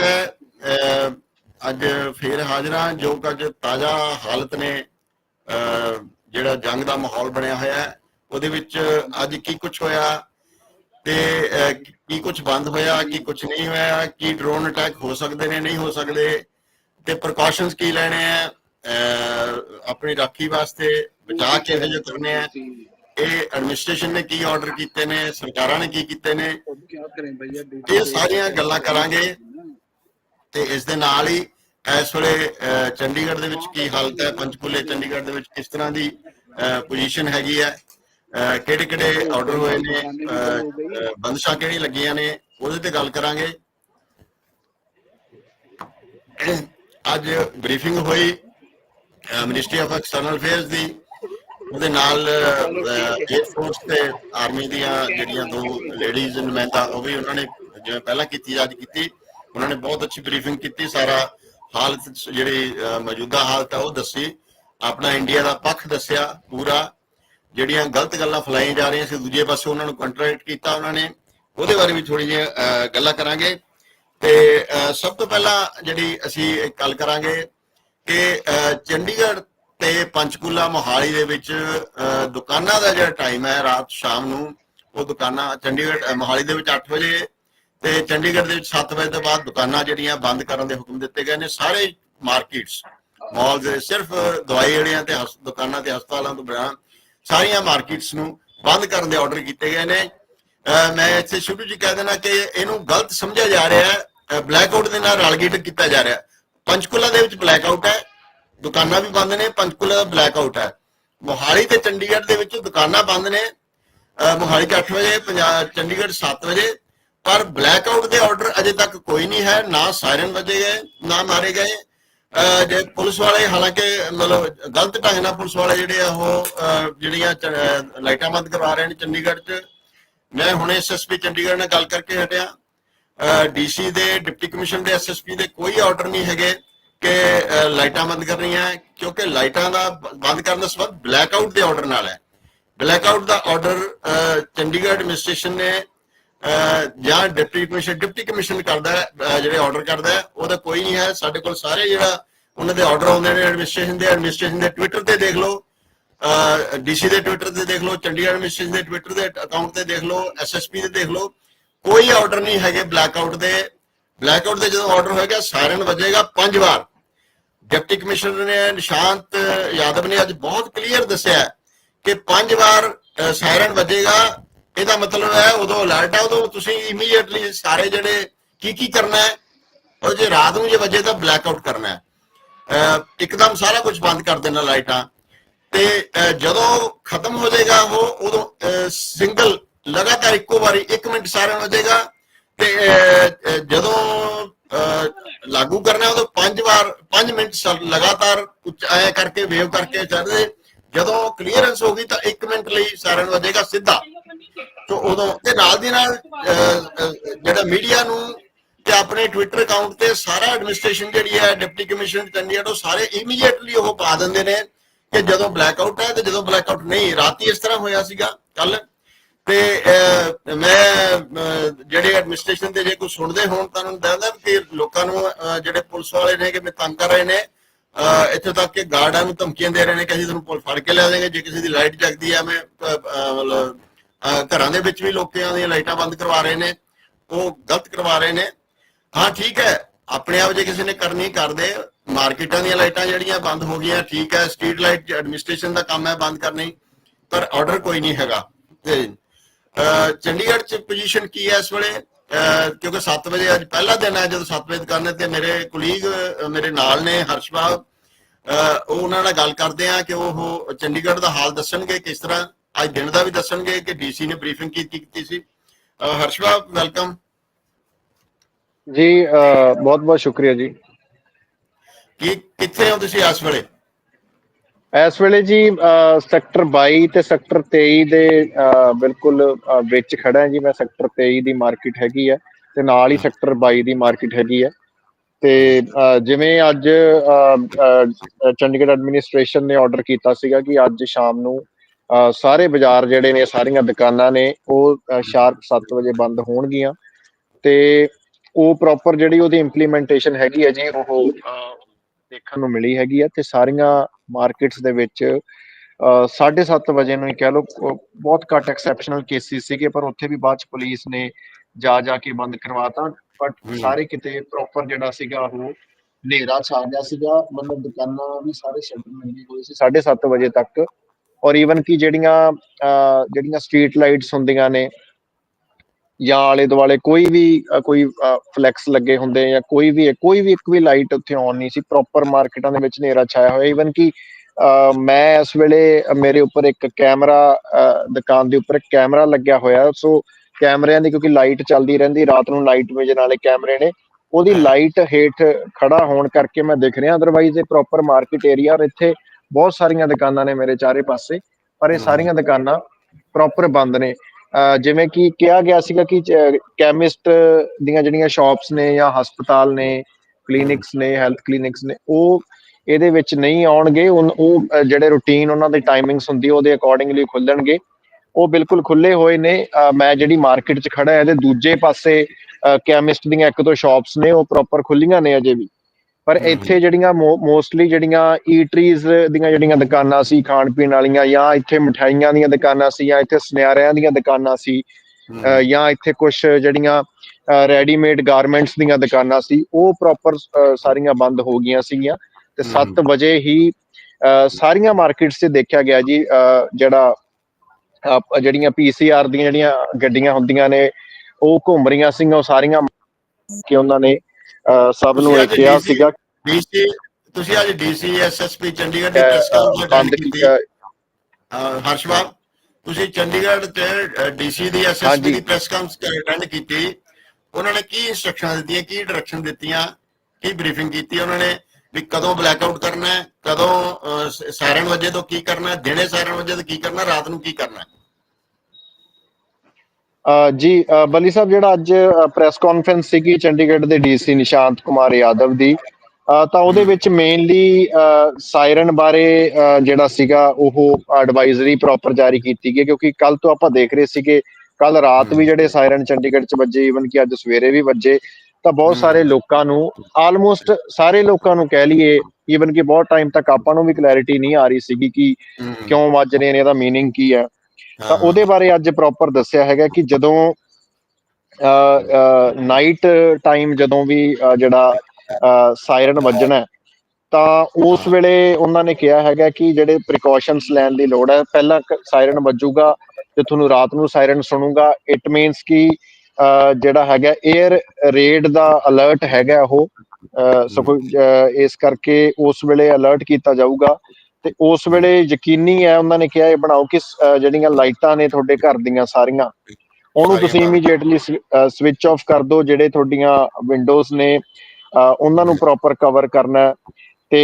ਅਹ, ਅੱਜ ਫੇਰ ਹਾਜ਼ਰਾਂ ਜੋ ਕਿ ਅੱਜ ਤਾਜ਼ਾ ਹਾਲਤ ਨੇ ਜਿਹੜਾ ਜੰਗ ਦਾ ਮਾਹੌਲ ਬਣਿਆ ਹੋਇਆ ਹੈ ਉਹਦੇ ਵਿੱਚ ਅੱਜ ਕੀ ਕੁਝ ਹੋਇਆ ਤੇ ਕੀ ਕੁਝ ਬੰਦ ਹੋਇਆ ਕੀ ਕੁਝ ਨਹੀਂ ਹੋਇਆ ਕੀ ਡਰੋਨ ਅਟੈਕ ਹੋ ਸਕਦੇ ਨੇ ਨਹੀਂ ਹੋ ਸਕਦੇ ਤੇ ਪ੍ਰੀਕਾਸ਼ਨਸ ਕੀ ਲੈਣੇ ਆ ਆਪਣੀ ਰਾਖੀ ਵਾਸਤੇ ਬਚਾਅ ਕਿਹੋ ਜਿਹੇ ਕਰਨੇ ਆ। ਇਹ ਐਡਮਿਨਿਸਟ੍ਰੇਸ਼ਨ ਨੇ ਕੀ ਆਰਡਰ ਕੀਤੇ ਨੇ ਸਰਕਾਰਾਂ ਨੇ ਕੀ ਕੀਤੇ ਨੇ ਇਹ ਸਾਰੀਆਂ ਗੱਲਾਂ ਕਰਾਂਗੇ। ਤੇ ਇਸ ਦੇ ਨਾਲ ਹੀ ਇਸ ਵੇਲੇ ਚੰਡੀਗੜ੍ਹ ਦੇ ਵਿੱਚ ਕੀ ਹਾਲਤ ਹੈ? ਪੰਚਕੂਲੇ ਚੰਡੀਗੜ੍ਹ ਦੇ ਵਿੱਚ ਕਿਸ ਤਰ੍ਹਾਂ ਦੀ ਪੋਜੀਸ਼ਨ ਹੈਗੀ ਹੈ? ਕਿਹੜੇ ਕਿਹੜੇ ਆਰਡਰ ਹੋਏ ਨੇ? ਬੰਦਸ਼ਾਂ ਕਿਹੜੀ ਲੱਗੀਆਂ ਨੇ? ਉਹਦੇ ਤੇ ਗੱਲ ਕਰਾਂਗੇ। ਅੱਜ ਬਰੀਫਿੰਗ ਹੋਈ ਮਿਨਿਸਟਰੀ ਆਫ ਐਕਸਟਰਨਲ ਅਫੇਅਰਸ ਦੀ। ਉਹਦੇ ਨਾਲ 에ਅਰ ਫੋਰਸ ਤੇ ਆਰਮੀ ਦੀਆਂ ਜਿਹੜੀਆਂ ਦੋ ਲੇਡੀਜ਼ ਨੁਮਾਇੰਦਾ ਉਹ ਵੀ ਉਹਨਾਂ ਨੇ ਜਿਵੇਂ ਪਹਿਲਾਂ ਕੀਤੀ, ਅੱਜ ਕੀਤੀ। ਉਹਨਾਂ ਨੇ ਬਹੁਤ ਅੱਛੀ ਬਰੀਫਿੰਗ ਕੀਤੀ, ਸਾਰਾ ਹਾਲਤ ਜਿਹੜੀ ਮੌਜੂਦਾ ਹਾਲਤ ਹੈ ਉਹ ਦੱਸੀ। ਆਪਣਾ ਇੰਡੀਆ ਦਾ ਪੱਖ ਦੱਸਿਆ ਪੂਰਾ। ਜਿਹੜੀਆਂ ਗਲਤ ਗੱਲਾਂ ਫਲਾਈਆਂ ਜਾ ਰਹੀਆਂ ਸੀ, ਦੂਜੇ ਪਾਸੇ ਉਹਨਾਂ ਨੂੰ ਕੰਟਰੈਕਟ ਕੀਤਾ ਉਹਨਾਂ ਨੇ। ਉਹਦੇ ਬਾਰੇ ਵੀ ਥੋੜੀ ਜਿਹੀ ਗੱਲਾਂ ਕਰਾਂਗੇ। ਤੇ ਸਭ ਤੋਂ ਪਹਿਲਾਂ ਜਿਹੜੀ ਅਸੀਂ ਗੱਲ ਕਰਾਂਗੇ ਕਿ ਚੰਡੀਗੜ੍ਹ ਤੇ ਪੰਚਕੂਲਾ ਮੋਹਾਲੀ ਦੇ ਵਿੱਚ ਦੁਕਾਨਾਂ ਦਾ ਜਿਹੜਾ ਟਾਈਮ ਹੈ ਰਾਤ ਸ਼ਾਮ ਨੂੰ, ਉਹ ਦੁਕਾਨਾਂ ਚੰਡੀਗੜ੍ਹ ਮੋਹਾਲੀ ਦੇ ਵਿੱਚ 8 ਵਜੇ ਤੇ ਚੰਡੀਗੜ੍ਹ ਦੇ ਵਿੱਚ 7 ਵਜੇ ਤੋਂ ਬਾਅਦ ਦੁਕਾਨਾਂ ਜਿਹੜੀਆਂ ਬੰਦ ਕਰਨ ਦੇ ਹੁਕਮ ਦਿੱਤੇ ਗਏ ਨੇ, ਸਾਰੇ ਮਾਰਕੀਟਸ ਮਾਲ ਦੇ ਸਿਰਫ ਦਵਾਈ ਜਿਹੜੀਆਂ ਤੇ ਹਸ- ਦੁਕਾਨਾਂ ਤੇ ਹਸਪਤਾਲਾਂ ਤੋਂ ਬਿਨਾਂ ਸਾਰੀਆਂ ਮਾਰਕੀਟਸ ਨੂੰ ਬੰਦ ਕਰਨ ਦੇ ਆਰਡਰ ਕੀਤੇ ਗਏ ਨੇ। ਮੈਂ ਇੱਥੇ ਸ਼ੁਰੂ ਜੀ ਕਹਿ ਦੇਣਾ ਕਿ ਇਹਨੂੰ ਗਲਤ ਸਮਝਿਆ ਜਾ ਰਿਹਾ ਹੈ। ਬਲੈਕ ਆਊਟ ਦੇ ਨਾਲ ਰਲਗੀਟ ਕੀਤਾ ਜਾ ਰਿਹਾ ਹੈ। ਪੰਚਕੂਲਾ ਦੇ ਵਿੱਚ ਬਲੈਕ ਆਊਟ ਹੈ, ਦੁਕਾਨਾਂ ਵੀ ਬੰਦ ਨੇ, ਪੰਚਕੂਲਾ ਦਾ ਬਲੈਕ ਆਊਟ ਹੈ। ਮੋਹਾਲੀ ਤੇ ਚੰਡੀਗੜ੍ਹ ਦੇ ਵਿੱਚ ਦੁਕਾਨਾਂ ਬੰਦ ਨੇ। ਮੋਹਾਲੀ 'ਚ 8 ਵਜੇ ਪੰਜਾਬ ਚੰਡੀਗੜ੍ਹ 7 ਵਜੇ ਪਰ ਬਲੈਕ ਆਊਟ ਦੇ ਆਰਡਰ ਅਜੇ ਤੱਕ ਕੋਈ ਨਹੀਂ ਹੈ, ਨਾ ਸਾਇਰਨ ਵਜੇ ਗਏ, ਨਾ ਮਾਰੇ ਗਏ। ਜੇ ਪੁਲਿਸ ਵਾਲੇ ਹਾਲਾਂਕਿ ਮਤਲਬ ਗਲਤ ਢੰਗ ਨਾਲ ਪੁਲਿਸ ਵਾਲੇ ਜਿਹੜੇ ਆ ਉਹ ਜਿਹੜੀਆਂ ਲਾਈਟਾਂ ਬੰਦ ਕਰਵਾ ਰਹੇ ਨੇ ਚੰਡੀਗੜ੍ਹ 'ਚ। ਮੈਂ ਹੁਣੇ ਐਸਐਸਪੀ ਚੰਡੀਗੜ੍ਹ ਨਾਲ ਗੱਲ ਕਰਕੇ ਹਟਿਆ। ਡੀਸੀ ਦੇ ਡਿਪਟੀ ਕਮਿਸ਼ਨਰ ਦੇ ਐਸਐਸਪੀ ਦੇ ਕੋਈ ਆਰਡਰ ਨਹੀਂ ਹੈਗੇ ਕਿ ਲਾਈਟਾਂ ਬੰਦ ਕਰਨੀਆਂ ਕਿਉਂਕਿ ਲਾਈਟਾਂ ਦਾ ਬੰਦ ਕਰਨ ਦਾ ਸਬੰਧ ਬਲੈਕ ਆਊਟ ਦੇ ਆਰਡਰ ਨਾਲ ਹੈ। ਬਲੈਕ ਆਊਟ ਦਾ ਆਰਡਰ ਚੰਡੀਗੜ੍ਹ ਐਡਮਿਨਿਸਟ੍ਰੇਸ਼ਨ ਨੇ ਜਾਂ ਡਿਪਟੀ ਕਮਿਸ਼ਨ ਡਿਪਟੀ ਕਮਿਸ਼ਨ ਕਰਦਾ ਜਿਹੜੇ ਆਰਡਰ ਕਰਦਾ ਉਹਦਾ ਕੋਈ ਨਹੀਂ ਹੈ। ਸਾਡੇ ਕੋਲ ਸਾਰੇ ਜਿਹੜਾ ਉਹਨਾਂ ਦੇ ਆਰਡਰ ਆਉਂਦੇ ਨੇ ਐਡਮਿਨਿਸਟ੍ਰੇਸ਼ਨ ਦੇ ਐਡਮਿਨਿਸਟ੍ਰੇਸ਼ਨ ਦੇ ਟਵਿੱਟਰ ਤੇ ਦੇਖ ਲਓ। ਡੀਸੀ ਦੇ ਟਵਿੱਟਰ ਤੇ ਦੇਖ ਲਓ, ਚੰਡੀਗੜ੍ਹ ਐਡਮਿਨਿਸਟ੍ਰੇਸ਼ਨ ਦੇ ਟਵਿੱਟਰ ਦੇ ਅਕਾਊਂਟ ਤੇ ਦੇਖ ਲਓ ਐਸਐਸਪੀ ਤੇ ਦੇਖ ਲਓ। ਕੋਈ ਆਰਡਰ ਨਹੀਂ ਹੈਗੇ ਬਲੈਕ ਆਊਟ ਦੇ। ਬਲੈਕ ਆਊਟ ਦੇ ਜਦੋਂ ਆਰਡਰ ਹੋਏਗਾ ਸਾਇਰਨ ਵੱਜੇਗਾ ਪੰਜ ਵਾਰ। ਡਿਪਟੀ ਕਮਿਸ਼ਨਰ ਨੇ ਨਿਸ਼ਾਂਤ ਯਾਦਵ ਨੇ ਅੱਜ ਬਹੁਤ ਕਲੀਅਰ ਦੱਸਿਆ ਕਿ ਪੰਜ ਵਾਰ ਸਾਇਰਨ ਵੱਜੇਗਾ। ਇਹਦਾ ਮਤਲਬ ਹੈ ਉਦੋਂ ਅਲਰਟ ਹੈ ਉਦੋਂ ਤੁਸੀਂ ਇਮੀਡੀਏਟਲੀ ਸਾਰੇ ਜਿਹੜੇ ਕੀ ਕੀ ਕਰਨਾ ਹੈ, ਔਰ ਜੇ ਰਾਤ ਨੂੰ ਜੇ ਵੱਜੇ ਤਾਂ ਬਲੈਕ ਆਊਟ ਕਰਨਾ ਹੈ। ਇੱਕਦਮ ਸਾਰਾ ਕੁਝ ਬੰਦ ਕਰ ਦੇਣਾ ਲਾਈਟਾਂ। ਤੇ ਜਦੋਂ ਖਤਮ ਹੋ ਜਾਏਗਾ ਉਹ, ਉਦੋਂ ਸਿੰਗਲ ਲਗਾਤਾਰ ਇੱਕੋ ਵਾਰੀ 1 ਮਿੰਟ ਸਾਇਰਨ ਵੱਜੇਗਾ ਤੇ ਜਦੋਂ ਲਾਗੂ ਕਰਨਾ ਉਦੋਂ ਪੰਜ ਵਾਰ 5 ਮਿੰਟ ਲਗਾਤਾਰ ਉੱਚ ਆਇਆ ਕਰਕੇ ਵੇਵ ਕਰਕੇ ਚੱਲਦੇ ਜਦੋਂ ਕਲੀਅਰੈਂਸ ਹੋ ਗਈ ਤਾਂ 1 ਮਿੰਟ ਲਈ ਸਾਰਿਆਂ ਨੂੰ ਵੱਜੇਗਾ ਸਿੱਧਾ। ਤੋਂ ਉਦੋਂ ਤੇ ਨਾਲ ਦੀ ਨਾਲ ਜਿਹੜਾ ਮੀਡੀਆ ਨੂੰ ਤੇ ਆਪਣੇ ਟਵਿੱਟਰ ਅਕਾਊਂਟ ਤੇ ਸਾਰਾ ਐਡਮਿਨਿਸਟ੍ਰੇਸ਼ਨ ਜਿਹੜੀ ਹੈ ਡਿਪਟੀ ਕਮਿਸ਼ਨ ਚੰਡੀਗੜ੍ਹ ਉਹ ਸਾਰੇ ਇਮੀਡੀਏਟਲੀ ਉਹ ਪਾ ਦਿੰਦੇ ਨੇ ਕਿ ਜਦੋਂ ਬਲੈਕ ਆਊਟ ਹੈ ਤੇ ਜਦੋਂ ਬਲੈਕ ਆਊਟ ਨਹੀਂ ਰਾਤੀ ਇਸ ਤਰ੍ਹਾਂ ਹੋਇਆ ਸੀਗਾ ਕੱਲ ਤੇ ਮੈਂ ਜਿਹੜੇ ਐਡਮਿਨਿਸਟ੍ਰੇਸ਼ਨ ਦੇ ਜੇ ਕੋਈ ਸੁਣਦੇ ਹੋਣ ਤਾਂ ਉਹਨਾਂ ਦੱਸਦਾ ਕਿ ਲੋਕਾਂ ਨੂੰ ਜਿਹੜੇ ਪੁਲਿਸ ਵਾਲੇ ਨੇ ਕਿ ਮੈਂ ਤੰਗ ਕਰ ਰਹੇ ਨੇ ਅਹ, ਇੱਥੇ ਤੱਕ ਕਿ ਗਾਰਡਾਂ ਨੂੰ ਧਮਕੀਆਂ ਦੇ ਰਹੇ ਨੇ ਕਿ ਅਸੀਂ ਤੁਹਾਨੂੰ ਪੁਲਿਸ ਫੜ ਕੇ ਲੈ ਜਾਵਾਂਗੇ ਜੇ ਕਿਸੇ ਦੀ ਲਾਈਟ ਜਗਦੀ ਹੈ ਮੈਂ ਘਰਾਂ ਦੇ ਵਿੱਚ ਵੀ ਲੋਕਾਂ ਦੀਆਂ ਲਾਈਟਾਂ ਬੰਦ ਕਰਵਾ ਰਹੇ ਨੇ, ਉਹ ਗਲਤ ਕਰਵਾ ਰਹੇ ਨੇ। ਹਾਂ, ਠੀਕ ਹੈ। ਆਪਣੇ ਆਪ ਜੇ ਕਿਸੇ ਨੇ ਕਰਨੀ ਕਰਦੇ ਮਾਰਕੀਟਾਂ ਦੀਆਂ ਲਾਈਟਾਂ ਜਿਹੜੀਆਂ ਬੰਦ ਹੋ ਗਈਆਂ, ਠੀਕ ਹੈ। ਸਟਰੀਟ ਲਾਈਟ ਐਡਮਿਨਿਸਟ੍ਰੇਸ਼ਨ ਦਾ ਕੰਮ ਹੈ, ਬੰਦ ਕਰਨੀ। ਪਰ ਆਰਡਰ ਕੋਈ ਨਹੀਂ ਹੈਗਾ। ਤੇ ਚੰਡੀਗੜ੍ਹ ਚ ਪੋਜੀਸ਼ਨ ਕੀ ਹੈ ਇਸ ਵੇਲੇ? ਕਿਉਂਕਿ 7 ਵਜੇ ਅੱਜ ਪਹਿਲਾ ਦਿਨ ਹੈ, ਜਦੋਂ 7 ਵਜੇ ਦੁਕਾਨੇ ਤੇ ਮੇਰੇ ਕੁਲੀਗ ਮੇਰੇ ਨਾਲ ਨੇ ਹਰਸ਼ ਬਾਬ। ਉਹ ਉਹਨਾਂ ਨਾਲ ਗੱਲ ਕਰਦੇ ਆ ਕਿ ਉਹ ਚੰਡੀਗੜ੍ਹ ਦਾ ਹਾਲ ਦੱਸਣਗੇ ਕਿਸ ਤਰ੍ਹਾਂ। ਅੱਜ ਦਿਨ ਦਾ ਵੀ ਦੱਸਣਗੇ ਕਿ ਡੀਸੀ ਨੇ ਬਰੀਫਿੰਗ ਕੀਤੀ ਕੀਤੀ ਸੀ। ਹਰਸ਼ਬਾਬ ਵੈਲਕਮ। ਜੀ ਬਹੁਤ ਬਹੁਤ ਸ਼ੁਕਰੀਆ ਜੀ। ਕੀ ਕਿੱਥੇ ਹੋ ਤੁਸੀਂ ਇਸ ਵੇਲੇ? ਇਸ ਵੇਲੇ ਜੀ ਸੈਕਟਰ 22 ਤੇ ਸੈਕਟਰ 23 ਦੇ ਬਿਲਕੁਲ ਵਿੱਚ ਖੜਾ ਹਾਂ ਜੀ ਮੈਂ। ਸੈਕਟਰ 23 ਦੀ ਮਾਰਕੀਟ ਹੈਗੀ ਹੈ ਤੇ ਨਾਲ ਹੀ ਸੈਕਟਰ 22 ਦੀ ਮਾਰਕੀਟ ਹੈਗੀ ਹੈ ਤੇ ਜਿਵੇਂ ਅੱਜ ਚੰਡੀਗੜ੍ਹ ਐਡਮਿਨਿਸਟ੍ਰੇਸ਼ਨ ਨੇ ਆਰਡਰ ਕੀਤਾ ਸੀਗਾ ਕਿ ਅੱਜ ਸ਼ਾਮ ਨੂੰ ਸਾਰੇ ਬਾਜ਼ਾਰ ਜਿਹੜੇ ਨੇ ਸਾਰੀਆਂ ਦੁਕਾਨਾਂ ਨੇ ਉਹ ਸ਼ਾਰਪ 7 ਵਜੇ ਬੰਦ ਹੋਣਗੀਆਂ ਤੇ ਉਹ ਪ੍ਰੋਪਰ ਜਿਹੜੀ ਉਹਦੀ ਇੰਪਲੀਮੈਂਟੇਸ਼ਨ ਹੈਗੀ ਹੈ ਜੀ ਉਹ ਦੇਖਣ ਨੂੰ ਮਿਲੀ ਹੈਗੀ ਹੈ ਤੇ ਸਾਰੀਆਂ ਮਾਰਕੀਟਸ ਦੇ ਵਿੱਚ 7:30 ਵਜੇ ਨੂੰ ਹੀ ਕਹਿ ਲਓ ਅਹ, ਬਹੁਤ ਘੱਟ ਐਕਸੈਪਸ਼ਨਲ ਕੇਸਿਸ ਸੀਗੇ ਪਰ ਉੱਥੇ ਵੀ ਬਾਅਦ ਚ ਪੁਲਿਸ ਨੇ ਜਾ ਜਾ ਕੇ ਬੰਦ ਕਰਵਾਤਾ ਬਟ। ਸਾਰੇ ਕਿਤੇ ਪ੍ਰੋਪਰ ਜਿਹੜਾ ਸੀਗਾ ਉਹ ਹਨੇਰਾ ਛਾ ਗਿਆ ਸੀਗਾ ਮਤਲਬ ਦੁਕਾਨਾਂ ਵੀ ਸਾਰੇ ਸ਼ਟਰ ਲੱਗੇ ਹੋਏ ਸੀ 7:30 ਵਜੇ ਤੱਕ ਔਰ ਈਵਨ ਕਿ ਜਿਹੜੀਆਂ ਜਿਹੜੀਆਂ ਸਟਰੀਟ ਲਾਈਟਸ ਹੁੰਦੀਆਂ ਨੇ ਜਾਂ ਆਲੇ ਦੁਆਲੇ ਕੋਈ ਵੀ ਕੋਈ ਫਲੈਕਸ ਲੱਗੇ ਹੁੰਦੇ ਜਾਂ ਕੋਈ ਵੀ ਕੋਈ ਵੀ ਇੱਕ ਵੀ ਲਾਈਟ ਉੱਥੇ ਆਨ ਨਹੀਂ ਸੀ ਪ੍ਰੋਪਰ ਮਾਰਕੀਟਾਂ ਦੇ ਵਿੱਚ ਹਨੇਰਾ ਛਾਇਆ ਹੋਇਆ। ਈਵਨ ਕਿ ਮੈਂ ਇਸ ਵੇਲੇ ਮੇਰੇ ਉੱਪਰ ਇੱਕ ਕੈਮਰਾ ਦੁਕਾਨ ਦੇ ਉੱਪਰ ਇੱਕ ਕੈਮਰਾ ਲੱਗਿਆ ਹੋਇਆ। ਸੋ ਕੈਮਰਿਆਂ ਦੀ ਕਿਉਂਕਿ ਲਾਈਟ ਚੱਲਦੀ ਰਹਿੰਦੀ, ਰਾਤ ਨੂੰ ਲਾਈਟ ਵਿਜਨ ਵਾਲੇ ਕੈਮਰੇ ਨੇ। ਉਹਦੀ ਲਾਈਟ ਹੇਠ ਖੜਾ ਹੋਣ ਕਰਕੇ ਮੈਂ ਦਿਖ ਰਿਹਾ। ਅਦਰਵਾਈਜ਼ ਇਹ ਪ੍ਰੋਪਰ ਮਾਰਕੀਟ ਏਰੀਆ ਔਰ ਇੱਥੇ ਬਹੁਤ ਸਾਰੀਆਂ ਦੁਕਾਨਾਂ ਨੇ ਮੇਰੇ ਚਾਰੇ ਪਾਸੇ ਪਰ ਇਹ। ਸਾਰੀਆਂ ਦੁਕਾਨਾਂ ਪ੍ਰੋਪਰ ਬੰਦ ਨੇ। ਜਿਵੇਂ ਕਿ ਕਿਹਾ ਗਿਆ ਸੀਗਾ ਕਿ ਕੈਮਿਸਟ ਦੀਆਂ ਜਿਹੜੀਆਂ ਸ਼ਾਪਸ ਨੇ ਜਾਂ ਹਸਪਤਾਲ ਨੇ ਕਲੀਨਿਕਸ ਨੇ ਹੈਲਥ ਕਲੀਨਿਕਸ ਨੇ ਉਹ ਇਹਦੇ ਵਿੱਚ ਨਹੀਂ ਆਉਣਗੇ। ਉਹ ਜਿਹੜੇ ਰੂਟੀਨ ਉਹਨਾਂ ਦੀ ਟਾਈਮਿੰਗਸ ਹੁੰਦੀ ਉਹਦੇ ਅਕੋਰਡਿੰਗਲੀ ਖੁੱਲਣਗੇ। ਉਹ ਬਿਲਕੁਲ ਖੁੱਲੇ ਹੋਏ ਨੇ। ਮੈਂ ਜਿਹੜੀ ਮਾਰਕੀਟ 'ਚ ਖੜਾ ਇਹਦੇ ਦੂਜੇ ਪਾਸੇ ਕੈਮਿਸਟ ਦੀਆਂ ਇੱਕ ਦੋ ਸ਼ਾਪਸ ਨੇ ਉਹ ਪ੍ਰੋਪਰ ਖੁੱਲੀਆਂ ਨੇ ਅਜੇ ਵੀ। ਪਰ। ਇੱਥੇ ਜਿਹੜੀਆਂ ਮੋਸਟਲੀ ਜਿਹੜੀਆਂ ਈਟਰੀਜ਼ ਦੀਆਂ ਜਿਹੜੀਆਂ ਦੁਕਾਨਾਂ ਸੀ ਖਾਣ ਪੀਣ ਵਾਲੀਆਂ ਜਾਂ ਇੱਥੇ ਮਠਾਈਆਂ ਦੀਆਂ ਦੁਕਾਨਾਂ ਸੀ ਜਾਂ ਇੱਥੇ ਸੁਨਿਆਰਿਆਂ ਦੀਆਂ ਦੁਕਾਨਾਂ ਸੀ ਜਾਂ ਇੱਥੇ ਕੁਝ ਜਿਹੜੀਆਂ ਰੈਡੀਮੇਡ ਗਾਰਮੈਂਟਸ ਦੀਆਂ ਦੁਕਾਨਾਂ ਸੀ ਉਹ ਪ੍ਰੋਪਰ ਸਾਰੀਆਂ ਬੰਦ ਹੋ ਗਈਆਂ ਸੀਗੀਆਂ ਤੇ ਹਮ। 7 ਵਜੇ ਹੀ ਸਾਰੀਆਂ ਮਾਰਕੀਟਸ 'ਚ ਦੇਖਿਆ ਗਿਆ ਜੀ ਜਿਹੜਾ ਜਿਹੜੀਆਂ ਪੀਸੀਆਰ ਦੀਆਂ ਜਿਹੜੀਆਂ ਗੱਡੀਆਂ ਹੁੰਦੀਆਂ ਨੇ ਉਹ ਘੁੰਮ ਰਹੀਆਂ ਸੀਗੀਆਂ ਉਹ ਸਾਰੀਆਂ ਕਿ ਉਹਨਾਂ ਨੇ ਸਭ ਨੂੰ ਇਹ ਕਿਹਾ ਸੀਗਾ ਡੀਸੀ ਤੁਸੀਂ ਅੱਜ ਡੀਸੀ ਐਸਐਸਪੀ ਚੰਡੀਗੜ੍ਹ ਦੀ ਪ੍ਰੈਸ ਕਾਨਫਰੰਸ ਕੀਤੀ। ਹਰਸ਼ਵਾਬ ਤੁਸੀਂ ਚੰਡੀਗੜ੍ਹ ਤੇ ਡੀਸੀ ਦੀ ਐਸਐਸਪੀ। ਦੀ ਪ੍ਰੈਸ ਕਾਨਫਰੰਸ ਅਟੈਂਡ ਕੀਤੀ। ਉਹਨਾਂ ਨੇ ਕੀ ਇਨਸਟਰਕਸ਼ਨ ਦਿੱਤੀਆਂ ਕੀ ਡਾਇਰੈਕਸ਼ਨ ਦਿੱਤੀਆਂ ਕੀ ਬਰੀਫਿੰਗ ਕੀਤੀ ਉਹਨਾਂ ਨੇ? ਵੀ ਕਦੋਂ ਬਲੈਕਆਊਟ ਕਰਨਾ ਹੈ ਕਦੋਂ ਸਾਇਰਨ ਵਜੇ ਤੋਂ ਕੀ ਕਰਨਾ ਹੈ ਦਿਨੇ ਸਾਇਰਨ ਵਜੇ ਤੋਂ ਕੀ ਕਰਨਾ ਰਾਤ ਨੂੰ ਕੀ ਕਰਨਾ ਹੈ? ਜੀ ਅ, ਬਲੀ ਸਾਹਿਬ ਜਿਹੜਾ ਅੱਜ ਪ੍ਰੈਸ ਕਾਨਫਰੰਸ ਸੀਗੀ ਚੰਡੀਗੜ੍ਹ ਦੇ ਡੀਸੀ ਨਿਸ਼ਾਂਤ ਕੁਮਾਰ ਯਾਦਵ ਦੀ ਅ, ਤਾਂ ਉਹਦੇ ਵਿੱਚ ਮੇਨਲੀ ਸਾਇਰਨ ਬਾਰੇ ਅ, ਜਿਹੜਾ ਸੀਗਾ ਉਹ ਐਡਵਾਈਜ਼ਰੀ ਪ੍ਰੋਪਰ ਜਾਰੀ ਕੀਤੀ ਗਈ ਕਿਉਂਕਿ ਕੱਲ ਤੋਂ ਆਪਾਂ ਦੇਖ ਰਹੇ ਸੀਗੇ ਕੱਲ ਰਾਤ ਵੀ ਜਿਹੜੇ ਸਾਇਰਨ ਚੰਡੀਗੜ੍ਹ ਚ ਵੱਜੇ ਈਵਨ ਕਿ ਅੱਜ ਸਵੇਰੇ ਵੀ ਵੱਜੇ ਤਾਂ ਬਹੁਤ ਹਮ। ਸਾਰੇ ਲੋਕਾਂ ਨੂੰ ਆਲਮੋਸਟ ਸਾਰੇ ਲੋਕਾਂ ਨੂੰ ਕਹਿ ਲਈਏ ਈਵਨ ਕਿ ਬਹੁਤ ਟਾਈਮ ਤੱਕ ਆਪਾਂ ਨੂੰ ਵੀ ਕਲੈਰਿਟੀ ਨਹੀਂ ਆ ਰਹੀ ਸੀਗੀ ਕਿ ਹਮ, ਕਿਉਂ ਵੱਜ ਰਹੇ ਨੇ ਇਹਦਾ मीनिंग ਕੀ ਹੈ ਤਾਂ ਉਹਦੇ ਬਾਰੇ ਅੱਜ ਪ੍ਰੋਪਰ ਦੱਸਿਆ ਹੈਗਾ ਕਿ ਜਦੋਂ ਨਾਈਟ ਟਾਈਮ ਜਦੋਂ ਵੀ ਜਿਹੜਾ ਸਾਇਰਨ ਵੱਜਣਾ ਤਾਂ ਉਸ ਵੇਲੇ ਉਹਨਾਂ ਨੇ ਕਿਹਾ ਹੈਗਾ ਕਿ ਜਿਹੜੇ ਪ੍ਰੀਕਾਸ਼ਨਸ ਲੈਣ ਦੀ ਲੋੜ ਹੈ ਪਹਿਲਾਂ ਸਾਇਰਨ ਵੱਜੂਗਾ ਤੇ ਤੁਹਾਨੂੰ ਰਾਤ ਨੂੰ ਸਾਇਰਨ ਸੁਣੂਗਾ। ਇਟ ਮੀਨਸ ਕਿ ਜਿਹੜਾ ਹੈਗਾ 에ਅਰ ਰੇਡ ਦਾ ਅਲਰਟ ਹੈਗਾ ਉਹ ਸੋ ਇਸ ਕਰਕੇ ਉਸ ਵੇਲੇ ਅਲਰਟ ਕੀਤਾ ਜਾਊਗਾ। ਤੇ ਉਸ ਵੇਲੇ ਯਕੀਨੀ ਹੈ ਉਹਨਾਂ ਨੇ ਕਿਹਾ ਇਹ ਬਣਾਓ ਕਿ ਜਿਹੜੀਆਂ ਲਾਈਟਾਂ ਨੇ ਤੁਹਾਡੇ ਘਰ ਦੀਆਂ ਸਾਰੀਆਂ ਉਹਨੂੰ ਤੁਸੀਂ। ਇਮੀਡੀਏਟਲੀ ਸਵਿਚ ਆਫ ਕਰ ਦਿਓ ਜਿਹੜੇ ਤੁਹਾਡੀਆਂ ਵਿੰਡੋਜ਼ ਨੇ ਉਹਨਾਂ ਨੂੰ ਪ੍ਰੋਪਰ ਕਵਰ ਕਰਨਾ ਤੇ